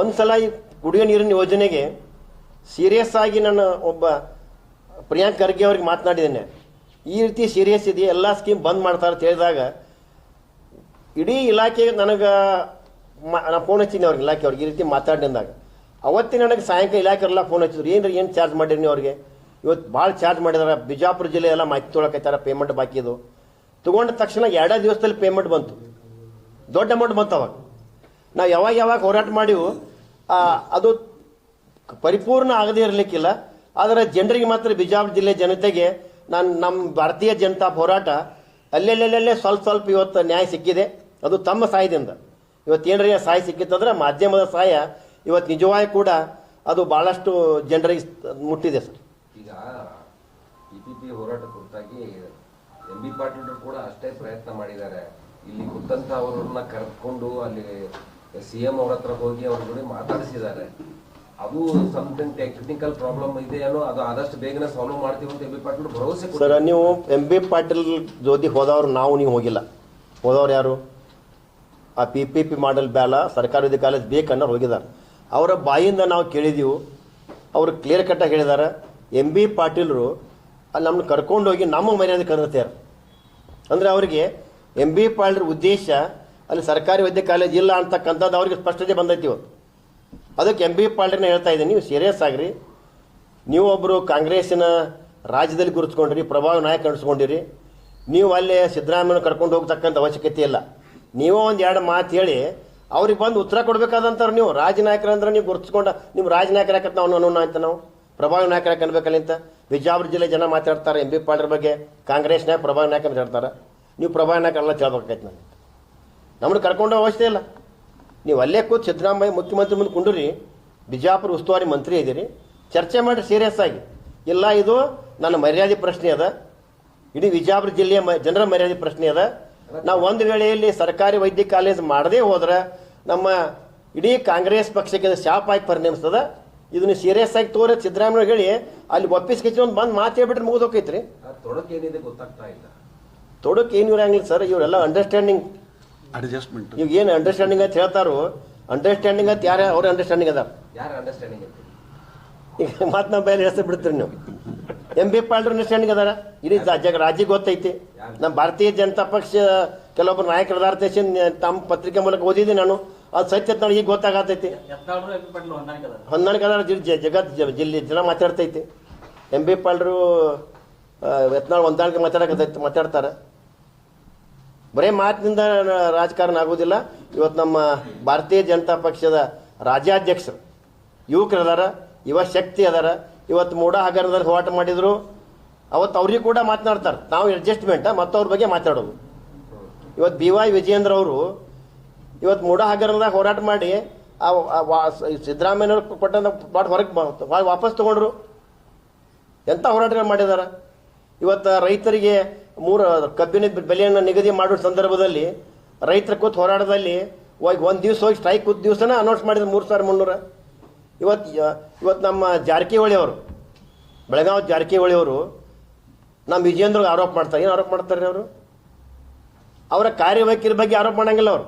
ಒಂದು ಸಲ ಈ ಕುಡಿಯೋ ನೀರಿನ ಯೋಜನೆಗೆ ಸೀರಿಯಸ್ ಆಗಿ ನಾನು ಒಬ್ಬ ಪ್ರಿಯಾಂಕ್ ಖರ್ಗೆ ಅವ್ರಿಗೆ ಮಾತನಾಡಿದ್ದೇನೆ. ಈ ರೀತಿ ಸೀರಿಯಸ್ ಇದೆ, ಎಲ್ಲ ಸ್ಕೀಮ್ ಬಂದ್ ಮಾಡ್ತಾರೆ ಅಂತ ಹೇಳಿದಾಗ ಇಡೀ ಇಲಾಖೆಗೆ ನನಗೆ ನಾನು ಫೋನ್ ಹಚ್ಚಿನಿ ಅವ್ರಿಗೆ, ಇಲಾಖೆ ಅವ್ರಿಗೆ, ಈ ರೀತಿ ಮಾತಾಡಿದಾಗ ಅವತ್ತೇ ನನಗೆ ಸಾಯಂಕಾಲ ಇಲಾಖೆಲ್ಲ ಫೋನ್ ಹಚ್ಚಿದ್ರು. ಏನು ಏನು ಚಾರ್ಜ್ ಮಾಡಿರಿ ನೀವು ಅವ್ರಿಗೆ? ಇವತ್ತು ಭಾಳ ಚಾರ್ಜ್ ಮಾಡಿದಾರೆ. ಬಿಜಾಪುರ ಜಿಲ್ಲೆ ಎಲ್ಲ ಮಾಹಿತಿ ತೊಳಕೈತಾರೆ ಪೇಮೆಂಟ್ ಬಾಕಿ ಇದು. ತೊಗೊಂಡ ತಕ್ಷಣ ಎರಡೇ ದಿವಸದಲ್ಲಿ ಪೇಮೆಂಟ್ ಬಂತು. ದೊಡ್ಡ ಅಮೌಂಟ್ ಬಂತು ಅವಾಗ. ನಾವು ಯಾವಾಗ ಯಾವಾಗ ಹೋರಾಟ ಮಾಡಿವು ಅದು ಪರಿಪೂರ್ಣ ಆಗದೇ ಇರಲಿಕ್ಕಿಲ್ಲ. ಆದರೆ ಜನರಿಗೆ ಮಾತ್ರ ಬಿಜಾಪುರ ಜಿಲ್ಲೆ ಜನತೆಗೆ ನಾನು ನಮ್ಮ ಭಾರತೀಯ ಜನತಾ ಹೋರಾಟ ಅಲ್ಲೆಲ್ಲೆಲ್ಲೇ ಸ್ವಲ್ಪ ಸ್ವಲ್ಪ ಇವತ್ತು ನ್ಯಾಯ ಸಿಕ್ಕಿದೆ. ಅದು ತಮ್ಮ ಸಹಾಯದಿಂದ. ಇವತ್ತು ಏನರಿಗೆ ಸಹಾಯ ಸಿಕ್ಕಿತ್ತಂದ್ರೆ ಮಾಧ್ಯಮದ ಸಹಾಯ ಇವತ್ತು ನಿಜವಾಗಿ ಕೂಡ ಅದು ಭಾಳಷ್ಟು ಜನರಿಗೆ ಮುಟ್ಟಿದೆ ಸರ್. ಈಗ ಹೋರಾಟ ಕುರಿತಾಗಿ ಎಂ ಬಿ ಪಾಟೀಲ್ ಕೂಡ ಅಷ್ಟೇ ಪ್ರಯತ್ನ ಮಾಡಿದ್ದಾರೆ. ಇಲ್ಲಿ ಕುತ್ತಂತ ಅವರನ್ನ ಕರೆದುಕೊಂಡು ಅಲ್ಲಿ ಸಿ ಎಂ ಅವ್ರ ಹತ್ರ ಹೋಗಿ ಅವ್ರ ಜೋಡಿ ಮಾತಾಡಿಸಿದ್ದಾರೆ ಅದು ಸಮಥಿಂಗ್ ಟೆಕ್ನಿಕಲ್ ಪ್ರಾಬ್ಲಮ್ ಇದೆ ಏನೋ, ಅದು ಆದಷ್ಟು ಬೇಗನೆ ಸಾಲ್ವ್ ಮಾಡ್ತೀವಿ ಅಂತ ಎಂ ಬಿ ಪಾಟೀಲ್ ಭರವಸೆ ಸರ್, ನೀವು ಎಂ ಬಿ ಪಾಟೀಲ್ ಜೋತಿ ಹೋದವ್ರು ನಾವು, ನೀವು ಹೋಗಿಲ್ಲ. ಹೋದವ್ರು ಯಾರು? ಆ ಪಿ ಪಿ ಪಿ ಮಾಡಲ್ ಬ್ಯಾಲ, ಸರ್ಕಾರಿ ವಿದ್ಯಾ ಕಾಲೇಜ್ ಬೇಕನ್ನೋರು ಹೋಗಿದ್ದಾರೆ. ಅವರ ಬಾಯಿಂದ ನಾವು ಕೇಳಿದೀವು. ಅವರು ಕ್ಲಿಯರ್ ಕಟ್ಟಾಗಿ ಹೇಳಿದ್ದಾರೆ. ಎಂ ಬಿ ಪಾಟೀಲ್ರು ಅಲ್ಲಿ ನಮ್ಮನ್ನು ಕರ್ಕೊಂಡು ಹೋಗಿ ನಮ್ಮ ಮರ್ಯಾದೆ ಕರೆದಿರ್ತಾರೆ ಅಂದರೆ ಅವರಿಗೆ ಎಂ ಬಿ ಪಾಟೀಲ್ರ ಉದ್ದೇಶ ಅಲ್ಲಿ ಸರ್ಕಾರಿ ವೈದ್ಯ ಕಾಲೇಜ್ ಇಲ್ಲ ಅಂತಕ್ಕಂಥದ್ದು ಅವ್ರಿಗೆ ಸ್ಪಷ್ಟತೆ ಬಂದೈತಿ ಇವತ್ತು. ಅದಕ್ಕೆ ಎಂ ಬಿ ಪಾಟೀಲ್ನ ಹೇಳ್ತಾ ಇದ್ದೀನಿ, ನೀವು ಸೀರಿಯಸ್ ಆಗ್ರಿ. ನೀವು ಒಬ್ಬರು ಕಾಂಗ್ರೆಸ್ಸಿನ ರಾಜ್ಯದಲ್ಲಿ ಗುರುತಿಸ್ಕೊಂಡ್ರಿ, ಪ್ರಭಾವ ನಾಯಕ ಅನಿಸ್ಕೊಂಡಿರಿ ನೀವು ಅಲ್ಲಿ ಸಿದ್ದರಾಮಯ್ಯನ ಕರ್ಕೊಂಡು ಹೋಗ್ತಕ್ಕಂಥ ಅವಶ್ಯಕತೆ ಇಲ್ಲ. ನೀವು ಒಂದು ಎರಡು ಮಾತು ಹೇಳಿ, ಅವ್ರಿಗೆ ಬಂದು ಉತ್ತರ ಕೊಡಬೇಕಾದಂಥವ್ರು ನೀವು. ರಾಜ ಅಂದ್ರೆ ನೀವು ಗುರುತಿಸ್ಕೊಂಡ ನಿಮ್ಮ ರಾಜನಾಯಕರ ಯಾಕತ್ ನಾವು ಅನ್ನೋಣ ಅಂತ ನಾವು. ಪ್ರಭಾವ ನಾಯಕರ ಅನ್ಬೇಕಲ್ಲಿಂತ ಬಿಜಾಪುರ ಜಿಲ್ಲೆ ಜನ ಮಾತಾಡ್ತಾರೆ ಎಂ ಬಿ ಪಾಟೀಲ್ ಬಗ್ಗೆ ಕಾಂಗ್ರೆಸ್ನಾಗ ಪ್ರಭಾವ ನಾಯಕ ಮಾತಾಡ್ತಾರೆ. ನೀವು ಪ್ರಭಾವಿ ನಾಯಕರೆಲ್ಲ ಎಲ್ಲ ಕೇಳ್ಬೇಕಾಯ್ತು ನನಗೆ. ನಮ್ಮನ್ನು ಕರ್ಕೊಂಡೋ ಅವಶ್ಯತೆ ಇಲ್ಲ. ನೀವು ಅಲ್ಲೇ ಕೂತು ಸಿದ್ದರಾಮಯ್ಯ ಮುಖ್ಯಮಂತ್ರಿ ಮುಂದೆ ಕುಂಡ್ರಿ ಬಿಜಾಪುರ ಉಸ್ತುವಾರಿ ಮಂತ್ರಿ ಇದ್ದೀರಿ ಚರ್ಚೆ ಮಾಡಿ ಸೀರಿಯಸ್ ಆಗಿ. ಇಲ್ಲ ಇದು ನನ್ನ ಮರ್ಯಾದೆ ಪ್ರಶ್ನೆ ಅದ. ಇಡೀ ವಿಜಾಪುರ ಜಿಲ್ಲೆಯ ಜನರ ಮರ್ಯಾದೆ ಪ್ರಶ್ನೆ ಅದ. ನಾವು ಒಂದು ವೇಳೆಯಲ್ಲಿ ಸರ್ಕಾರಿ ವೈದ್ಯ ಕಾಲೇಜ್ ಮಾಡದೇ ಹೋದ್ರೆ ನಮ್ಮ ಇಡೀ ಕಾಂಗ್ರೆಸ್ ಪಕ್ಷಕ್ಕೆ ಶಾಪ್ ಆಗಿ ಪರಿಣಮಿಸ್ತದ. ಇದನ್ನು ಸೀರಿಯಸ್ ಆಗಿ ತೋರಿ ಸಿದ್ದರಾಮಯ್ಯ ಹೇಳಿ ಅಲ್ಲಿ ಒಪ್ಪಿಸ್ಕಿಚ್ಚಿ ಒಂದು ಬಂದು ಮಾತು ಹೇಳ್ಬಿಟ್ರೆ ಮುಗಿದೋಕೈತ್ರಿ ತೊಡಕು ಏನಿದೆ ಗೊತ್ತಾಗ್ತಾ ಇಲ್ಲ. ತೊಡಕ್ಕೆ ಏನು ಇರಂಗಿಲ್ಲ ಸರ್ ಇವರೆಲ್ಲ ಅಂಡರ್ಸ್ಟ್ಯಾಂಡಿಂಗ್ ಅಡ್ಜಸ್ಟ್ಮೆಂಟ್ ಈಗ ಏನು ಅಂಡರ್ಸ್ಟ್ಯಾಂಡಿಂಗ್ ಅಂತ ಹೇಳ್ತಾರೋ ಅಂಡರ್ಸ್ಟ್ಯಾಂಡಿಂಗ್ ಅಂತ ಯಾರು ಅವ್ರ ಅಂಡರ್ಸ್ಟ್ಯಾಂಡಿಂಗ್ ಅದಾರ. ಯಾರ ಅಂಡರ್ಸ್ಟ್ಯಾಂಡಿಂಗ್ ಈಗ ಮತ್ತೆ ನಮ್ಮ ಬೇರೆ ಹೆಸರು ಬಿಡ್ತೀರಿ ನೀವು. ಎಂ ಬಿ ಪಾಲ್ರು ಅಂಡರ್ಸ್ಟ್ಯಾಂಡಿಂಗ್ ಅದಾರ. ಇಡೀ ಜಗ ರಾಜ್ಯ ಗೊತ್ತೈತಿ. ನಮ್ಮ ಭಾರತೀಯ ಜನತಾ ಪಕ್ಷ ಕೆಲವೊಬ್ಬರು ನಾಯಕರ ಅದಾರ ತಮ್ಮ ಪತ್ರಿಕೆ ಮೂಲಕ ಓದಿದ್ದೀನಿ ನಾನು. ಅದು ಸತ್ಯ ನೋಡಿ ಈಗ ಗೊತ್ತಾಗತೈತಿ. ಹೊಂದಾಣಿಕೆ ಅದಾರ. ಜಗತ್ ಜಿಲ್ಲೆ ಜನ ಮಾತಾಡ್ತೈತಿ. ಎಂ ಬಿ ಪಾಲ್ರು ಯತ್ನಾಳ್ ಹೊಂದಾಣಿಕೆ ಮಾತಾಡಕತ್ತೈತಿ ಮಾತಾಡ್ತಾರೆ. ಬರೇ ಮಾತಿನಿಂದ ರಾಜಕಾರಣ ಆಗೋದಿಲ್ಲ ಇವತ್ತು ನಮ್ಮ ಭಾರತೀಯ ಜನತಾ ಪಕ್ಷದ ರಾಜ್ಯಾಧ್ಯಕ್ಷರು ಯುವಕರು ಅದಾರ ಯುವ ಶಕ್ತಿ ಅದಾರ. ಇವತ್ತು ಮೂಡ ಹಗರಣದಲ್ಲಿ ಹೋರಾಟ ಮಾಡಿದ್ರು. ಅವತ್ತು ಅವ್ರಿಗೆ ಕೂಡ ಮಾತನಾಡ್ತಾರೆ. ನಾವು ಅಡ್ಜಸ್ಟ್ಮೆಂಟ ಮತ್ತವ್ರ ಬಗ್ಗೆ ಮಾತಾಡೋದು ಇವತ್ತು ಬಿ ವೈ ವಿಜಯೇಂದ್ರ ಅವರು ಇವತ್ತು ಮೂಡ ಹಗರಣದಾಗ ಹೋರಾಟ ಮಾಡಿ ಆ ಸಿದ್ದರಾಮಯ್ಯವ್ರು ಕೊಟ್ಟಂತ ಪಾಟ್ ಹೊರಗೆ ವಾಪಸ್ ತಗೊಂಡ್ರು. ಎಂಥ ಹೋರಾಟಗಳು ಮಾಡಿದಾರ? ಇವತ್ತು ರೈತರಿಗೆ ಮೂರು ಕಬ್ಬಿನ ಬೆಲೆಯನ್ನು ನಿಗದಿ ಮಾಡೋ ಸಂದರ್ಭದಲ್ಲಿ ರೈತರ ಕೂತ್ ಹೋರಾಟದಲ್ಲಿ ಹೋಗಿ ಒಂದು ದಿವಸ ಹೋಗಿ ಸ್ಟ್ರೈಕ್ ಕೂತ್ ದಿವಸನ ಅನೌನ್ಸ್ ಮಾಡಿದ್ರು ಮೂರು ಸಾವಿರ ಮುನ್ನೂರ. ಇವತ್ತು ಇವತ್ತು ನಮ್ಮ ಜಾರಕಿಹೊಳಿ ಅವರು, ಬೆಳಗಾವಿ ಜಾರಕಿಹೊಳಿ ಅವರು ನಮ್ಮ ವಿಜಯೇಂದ್ರ ಆರೋಪ ಮಾಡ್ತಾರೆ. ಏನು ಆರೋಪ ಮಾಡ್ತಾರೆ ಅವರು? ಅವರ ಕಾರ್ಯವೈಖರಿ ಬಗ್ಗೆ ಆರೋಪ ಮಾಡಂಗಿಲ್ಲ ಅವರು.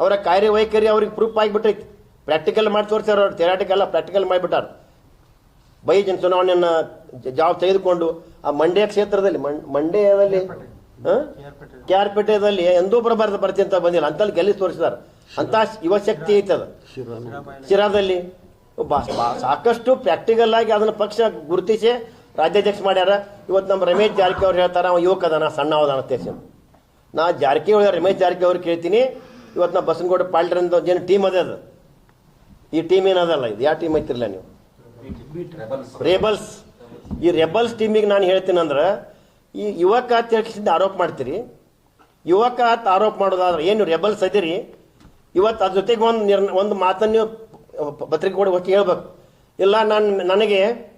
ಅವರ ಕಾರ್ಯವೈಖರಿ ಅವ್ರಿಗೆ ಪ್ರೂಫ್ ಆಗಿಬಿಟ್ಟೈತಿ. ಪ್ರಾಕ್ಟಿಕಲ್ ಮಾಡಿ ತೋರಿಸ್ಯಾರ ಅವ್ರು. ಥೆರಾಟಿಕಲ್ಲ ಪ್ರಾಕ್ಟಿಕಲ್ ಮಾಡಿಬಿಟ್ಟಾರ. ಬೈ ಜನ ಚುನಾವಣೆಯನ್ನು ಜಾಬ್ ತೆಗೆದುಕೊಂಡು ಆ ಮಂಡ್ಯ ಕ್ಷೇತ್ರದಲ್ಲಿ ಮಂಡ್ಯದಲ್ಲಿ ಕೆ ಆರ್ ಪೇಟೆದಲ್ಲಿ ಎಂದೂ ಪ್ರಭಾರದ ಬರ್ತಿ ಅಂತ ಬಂದಿಲ್ಲ. ಅಂತಲ್ಲಿ ಗೆಲ್ಲಿಸಿ ತೋರಿಸಿದಾರೆ ಅಂತ ಯುವ ಶಕ್ತಿ ಐತೆ ಅದು. ಶಿರಾದಲ್ಲಿ ಸಾಕಷ್ಟು ಪ್ರಾಕ್ಟಿಕಲ್ ಆಗಿ ಅದನ್ನ ಪಕ್ಷ ಗುರುತಿಸಿ ರಾಜ್ಯಾಧ್ಯಕ್ಷ ಮಾಡ್ಯಾರ. ಇವತ್ತು ನಮ್ಮ ರಮೇಶ್ ಜಾರಕಿಹೊಳಿ ಹೇಳ್ತಾರೆ ಅವ ಯುವಕ ಅದಾನ ಸಣ್ಣ ಅವದಾನ ಅಂತ ನಾ ಜಾರಕಿಹೊಳಿ ರಮೇಶ್ ಜಾರಕಿಹೊಳಿ ಕೇಳ್ತೀನಿ. ಇವತ್ತು ನಾ ಬಸನಗೌಡ ಪಾಲ್ಟ್ರಿಂದ ಏನು ಟೀಮ್ ಅದೇ ಅದು. ಈ ಟೀಮ್ ಏನದಲ್ಲ ಇದು? ಯಾವ ಟೀಮ್ ಐತಿರಲ್ಲ ನೀವು? ರೆಬಲ್ಸ್ ರೇಬಲ್ಸ್ ಈ ರೆಬಲ್ಸ್ ಟೀಮಿಗೆ ನಾನು ಹೇಳ್ತೀನಿ ಅಂದ್ರೆ, ಈ ಯುವಕ ಅಂತ ಆರೋಪ ಮಾಡ್ತೀರಿ. ಯುವಕ ಅಂತ ಆರೋಪ ಮಾಡೋದಾದ್ರೆ ಏನು ರೆಬಲ್ಸ್ ಅದಿರಿ ಇವತ್ತು ಅದ್ರ ಜೊತೆಗೆ ಒಂದು ನಿರ್ ಒಂದು ಮಾತನ್ನು ಪತ್ರಿಕೆ ಕೂಡ ಒಟ್ಟು ಹೇಳ್ಬೇಕು. ಇಲ್ಲ, ನಾನು, ನನಗೆ,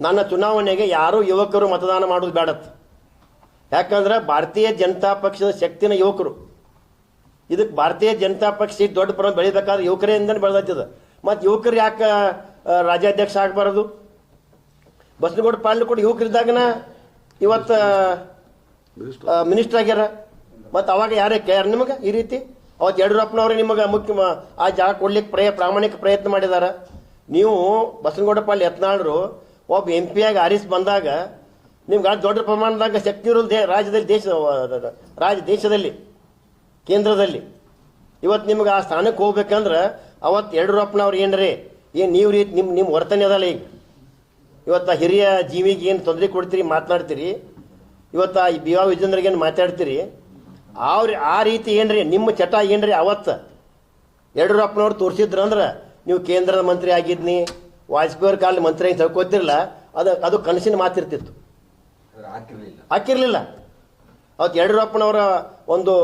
ನನ್ನ ಚುನಾವಣೆಗೆ ಯಾರೂ ಯುವಕರು ಮತದಾನ ಮಾಡೋದು ಬೇಡತ್ ಯಾಕಂದ್ರೆ ಭಾರತೀಯ ಜನತಾ ಪಕ್ಷದ ಶಕ್ತಿನ ಯುವಕರು. ಇದಕ್ಕೆ ಭಾರತೀಯ ಜನತಾ ಪಕ್ಷ ದೊಡ್ಡ ಪ್ರಮಾಣ ಬೆಳಿಬೇಕಾದ್ರೆ ಯುವಕರಿಂದನೇ ಬೆಳೆದೈತದ. ಮತ್ತು ಯುವಕರು ಯಾಕೆ ರಾಜ್ಯಾಧ್ಯಕ್ಷ ಆಗಬಾರದು? ಬಸನಗೌಡ ಕೂಡ ಯುವಕರಿದ್ದಾಗನ ಇವತ್ತು ಮಿನಿಸ್ಟರ್ ಆಗ್ಯಾರ. ಮತ್ತು ಅವಾಗ ಯಾರೇ ಕೇರ್ ನಿಮಗೆ ಈ ರೀತಿ? ಅವತ್ತು ಯಡಿಯೂರಪ್ಪನವ್ರೆ ನಿಮಗೆ ಮುಖ್ಯ ಆ ಜಾಗ ಕೊಡ್ಲಿಕ್ಕೆ ಪ್ರಯ ಪ್ರಾಮಾಣಿಕ ಪ್ರಯತ್ನ ಮಾಡಿದಾರ. ನೀವು ಬಸನಗೌಡ ಪಾಲ್ ಯತ್ನಾಳರು ಒಬ್ಬ ಎಂ ಪಿ ಆಗಿ ಆರಿಸಿ ಬಂದಾಗ ನಿಮ್ಗೆ ಆ ದೊಡ್ಡ ಪ್ರಮಾಣದಾಗ ಶಕ್ತಿ ಇರೋದು ದೇ ರಾಜ್ಯದಲ್ಲಿ ದೇಶ ರಾಜ ದೇಶದಲ್ಲಿ ಕೇಂದ್ರದಲ್ಲಿ. ಇವತ್ತು ನಿಮ್ಗೆ ಆ ಸ್ಥಾನಕ್ಕೆ ಹೋಗ್ಬೇಕಂದ್ರೆ ಅವತ್ತು ಯಡಿಯೂರಪ್ಪನವ್ರು ಏನ್ರಿ? ಏನು ನೀವು ರೀತಿ ನಿಮ್ಮ ನಿಮ್ಮ ವರ್ತನೆ ಅದಲ್ಲ ಈಗ. ಇವತ್ತು ಹಿರಿಯ ಜೀವಿಗೆ ಏನು ತೊಂದರೆ ಕೊಡ್ತೀರಿ ಮಾತನಾಡ್ತೀರಿ? ಇವತ್ತು ಈ ಬಿ ವಾ ವಿಜೇಂದ್ರಿಗೆ ಏನು ಮಾತಾಡ್ತೀರಿ? ಅವ್ರಿ ಆ ರೀತಿ ಏನ್ರಿ ನಿಮ್ಮ ಚಟ ಏನ್ರಿ ಅವತ್ತು? ಯಡಿಯೂರಪ್ಪನವ್ರು ತೋರಿಸಿದ್ರು ಅಂದ್ರೆ ನೀವು ಕೇಂದ್ರದ ಮಂತ್ರಿ ಆಗಿದ್ನಿ ವಾಜಪೇಯಿ ಅವ್ರ ಕಾಲ ಮಂತ್ರಿ ಆಗಿ ತಿಳ್ಕೊತಿರಲ್ಲ ಅದು ಅದು ಕನಸಿನ ಮಾತಿರ್ತಿತ್ತು. ಹಾಕಿರ್ಲಿಲ್ಲ. ಅವತ್ತು ಯಡಿಯೂರಪ್ಪನವರ ಒಂದು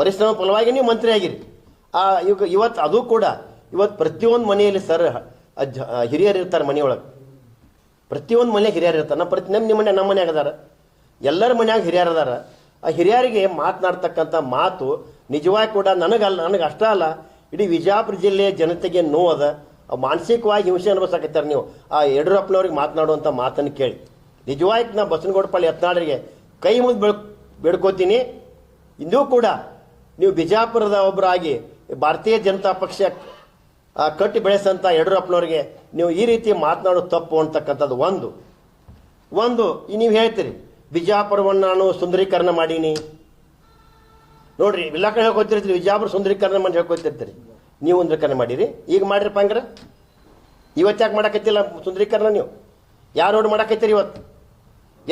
ಪರಿಶ್ರಮ ಫಲವಾಗಿ ನೀವು ಮಂತ್ರಿ ಆಗಿರಿ. ಆ ಇವತ್ತು ಅದು ಕೂಡ ಇವತ್ತು ಪ್ರತಿಯೊಂದು ಮನೆಯಲ್ಲಿ ಸರ್ ಹಿರಿಯರು ಇರ್ತಾರೆ ಮನೆಯೊಳಗೆ. ಪ್ರತಿಯೊಂದು ಮನೆ ಹಿರಿಯರು ಇರ್ತಾರೆ. ನಮ್ಮ ಪ್ರತಿ ನಮ್ಮ ನಿಮ್ಮ ಮನೆ ನಮ್ಮ ಮನ್ಯಾಗ ಅದಾರ. ಎಲ್ಲರ ಮನ್ಯಾಗ ಹಿರಿಯರು ಅದಾರ. ಆ ಹಿರಿಯರಿಗೆ ಮಾತನಾಡ್ತಕ್ಕಂಥ ಮಾತು ನಿಜವಾಗಿ ಕೂಡ ನನಗಲ್ಲ ನನಗೆ ಅಷ್ಟೇ ಅಲ್ಲ. ಇಡೀ ವಿಜಯಪುರ ಜಿಲ್ಲೆಯ ಜನತೆಗೆ ನೋವದ ಆ ಮಾನಸಿಕವಾಗಿ ಹಿಂಸೆ ಅನುಭವಿಸಕತ್ತಾರೆ ನೀವು. ಆ ಯಡಿಯೂರಪ್ಪನವ್ರಿಗೆ ಮಾತನಾಡುವಂಥ ಮಾತನ್ನು ಕೇಳಿ. ನಿಜವಾಗಿ ನಾ ಬಸನಗೌಡಪಳ್ಳಿ ಯತ್ನಾಳರಿಗೆ ಕೈ ಮುಂದೆ ಬೆಳ್ ಬೇಡ್ಕೋತೀನಿ. ಇಂದೂ ಕೂಡ ನೀವು ಬಿಜಾಪುರದ ಒಬ್ಬರಾಗಿ ಭಾರತೀಯ ಜನತಾ ಪಕ್ಷ ಕಟ್ಟಿ ಬೆಳೆಸಂತ ಯಡಿಯೂರಪ್ಪನವ್ರಿಗೆ ನೀವು ಈ ರೀತಿ ಮಾತನಾಡೋದು ತಪ್ಪು ಅಂತಕ್ಕಂಥದ್ದು ಒಂದು. ಒಂದು ನೀವು ಹೇಳ್ತೀರಿ, ಬಿಜಾಪುರವನ್ನು ನಾನು ಸುಂದರೀಕರಣ ಮಾಡೀನಿ. ನೋಡ್ರಿ ಎಲ್ಲ ಕಡೆ ಹೇಳ್ಕೊತಿರ್ತೀರಿ ವಿಜಾಪುರ ಸುಂದರೀಕರಣ ಮಾಡಿ ಹೇಳ್ಕೊತಿರ್ತೀರಿ ನೀವು ಸುಂದರೀಕರಣ ಮಾಡಿರಿ. ಈಗ ಮಾಡಿರಪ್ಪ ಹಂಗಾರ ಇವತ್ತು ಯಾಕೆ ಮಾಡಕತ್ತಿಲ್ಲ ಸುಂದರೀಕರಣ ನೀವು? ಯಾರು ರೋಡ್ ಮಾಡಕತ್ತೀರಿ ಇವತ್ತು?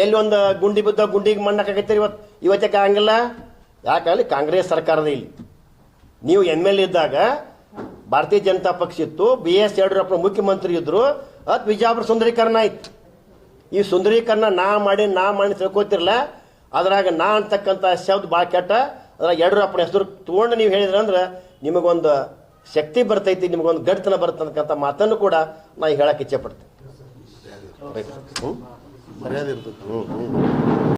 ಎಲ್ಲಿ ಒಂದು ಗುಂಡಿ ಬಿದ್ದ ಗುಂಡಿಗೆ ಮಣ್ಣಾಕತ್ತೀರಿ ಇವತ್ತು? ಇವತ್ತಕ್ಕೆ ಆಗಂಗಿಲ್ಲ? ಯಾಕಲ್ಲಿ ಕಾಂಗ್ರೆಸ್ ಸರ್ಕಾರದ ಇಲ್ಲಿ. ನೀವು ಎಂ ಎಲ್ ಎ ಇದ್ದಾಗ ಭಾರತೀಯ ಜನತಾ ಪಕ್ಷ ಇತ್ತು ಬಿ ಎಸ್ ಯಡಿಯೂರಪ್ಪ ಮುಖ್ಯಮಂತ್ರಿ ಇದ್ರು, ಅದು ವಿಜಯಪುರ ಸುಂದರೀಕರಣ ಆಯ್ತು. ಈ ಸುಂದರೀಕರಣ ನಾ ಮಾಡಿ ನಾ ಮಾಡಿ ತಿಳ್ಕೊತಿರಲ್ಲ ಅದ್ರಾಗ ನಾ ಅಂತಕ್ಕಂಥ ಶಬ್ದ ಭಾಳ ಕೆಟ್ಟ, ಅದ್ರಾಗ ಯಡಿಯೂರಪ್ಪನ ಹೆಸರು ತೊಗೊಂಡು ನೀವು ಹೇಳಿದ್ರಂದ್ರೆ ನಿಮಗೊಂದು ಶಕ್ತಿ ಬರ್ತೈತಿ, ನಿಮಗೊಂದು ಗಡ್ತನ ಬರ್ತಕ್ಕಂಥ ಮಾತನ್ನು ಕೂಡ ನಾ ಹೇಳಕ್ಕೆ ಇಚ್ಛೆ ಪಡ್ತೀನಿ. ಹ್ಞೂ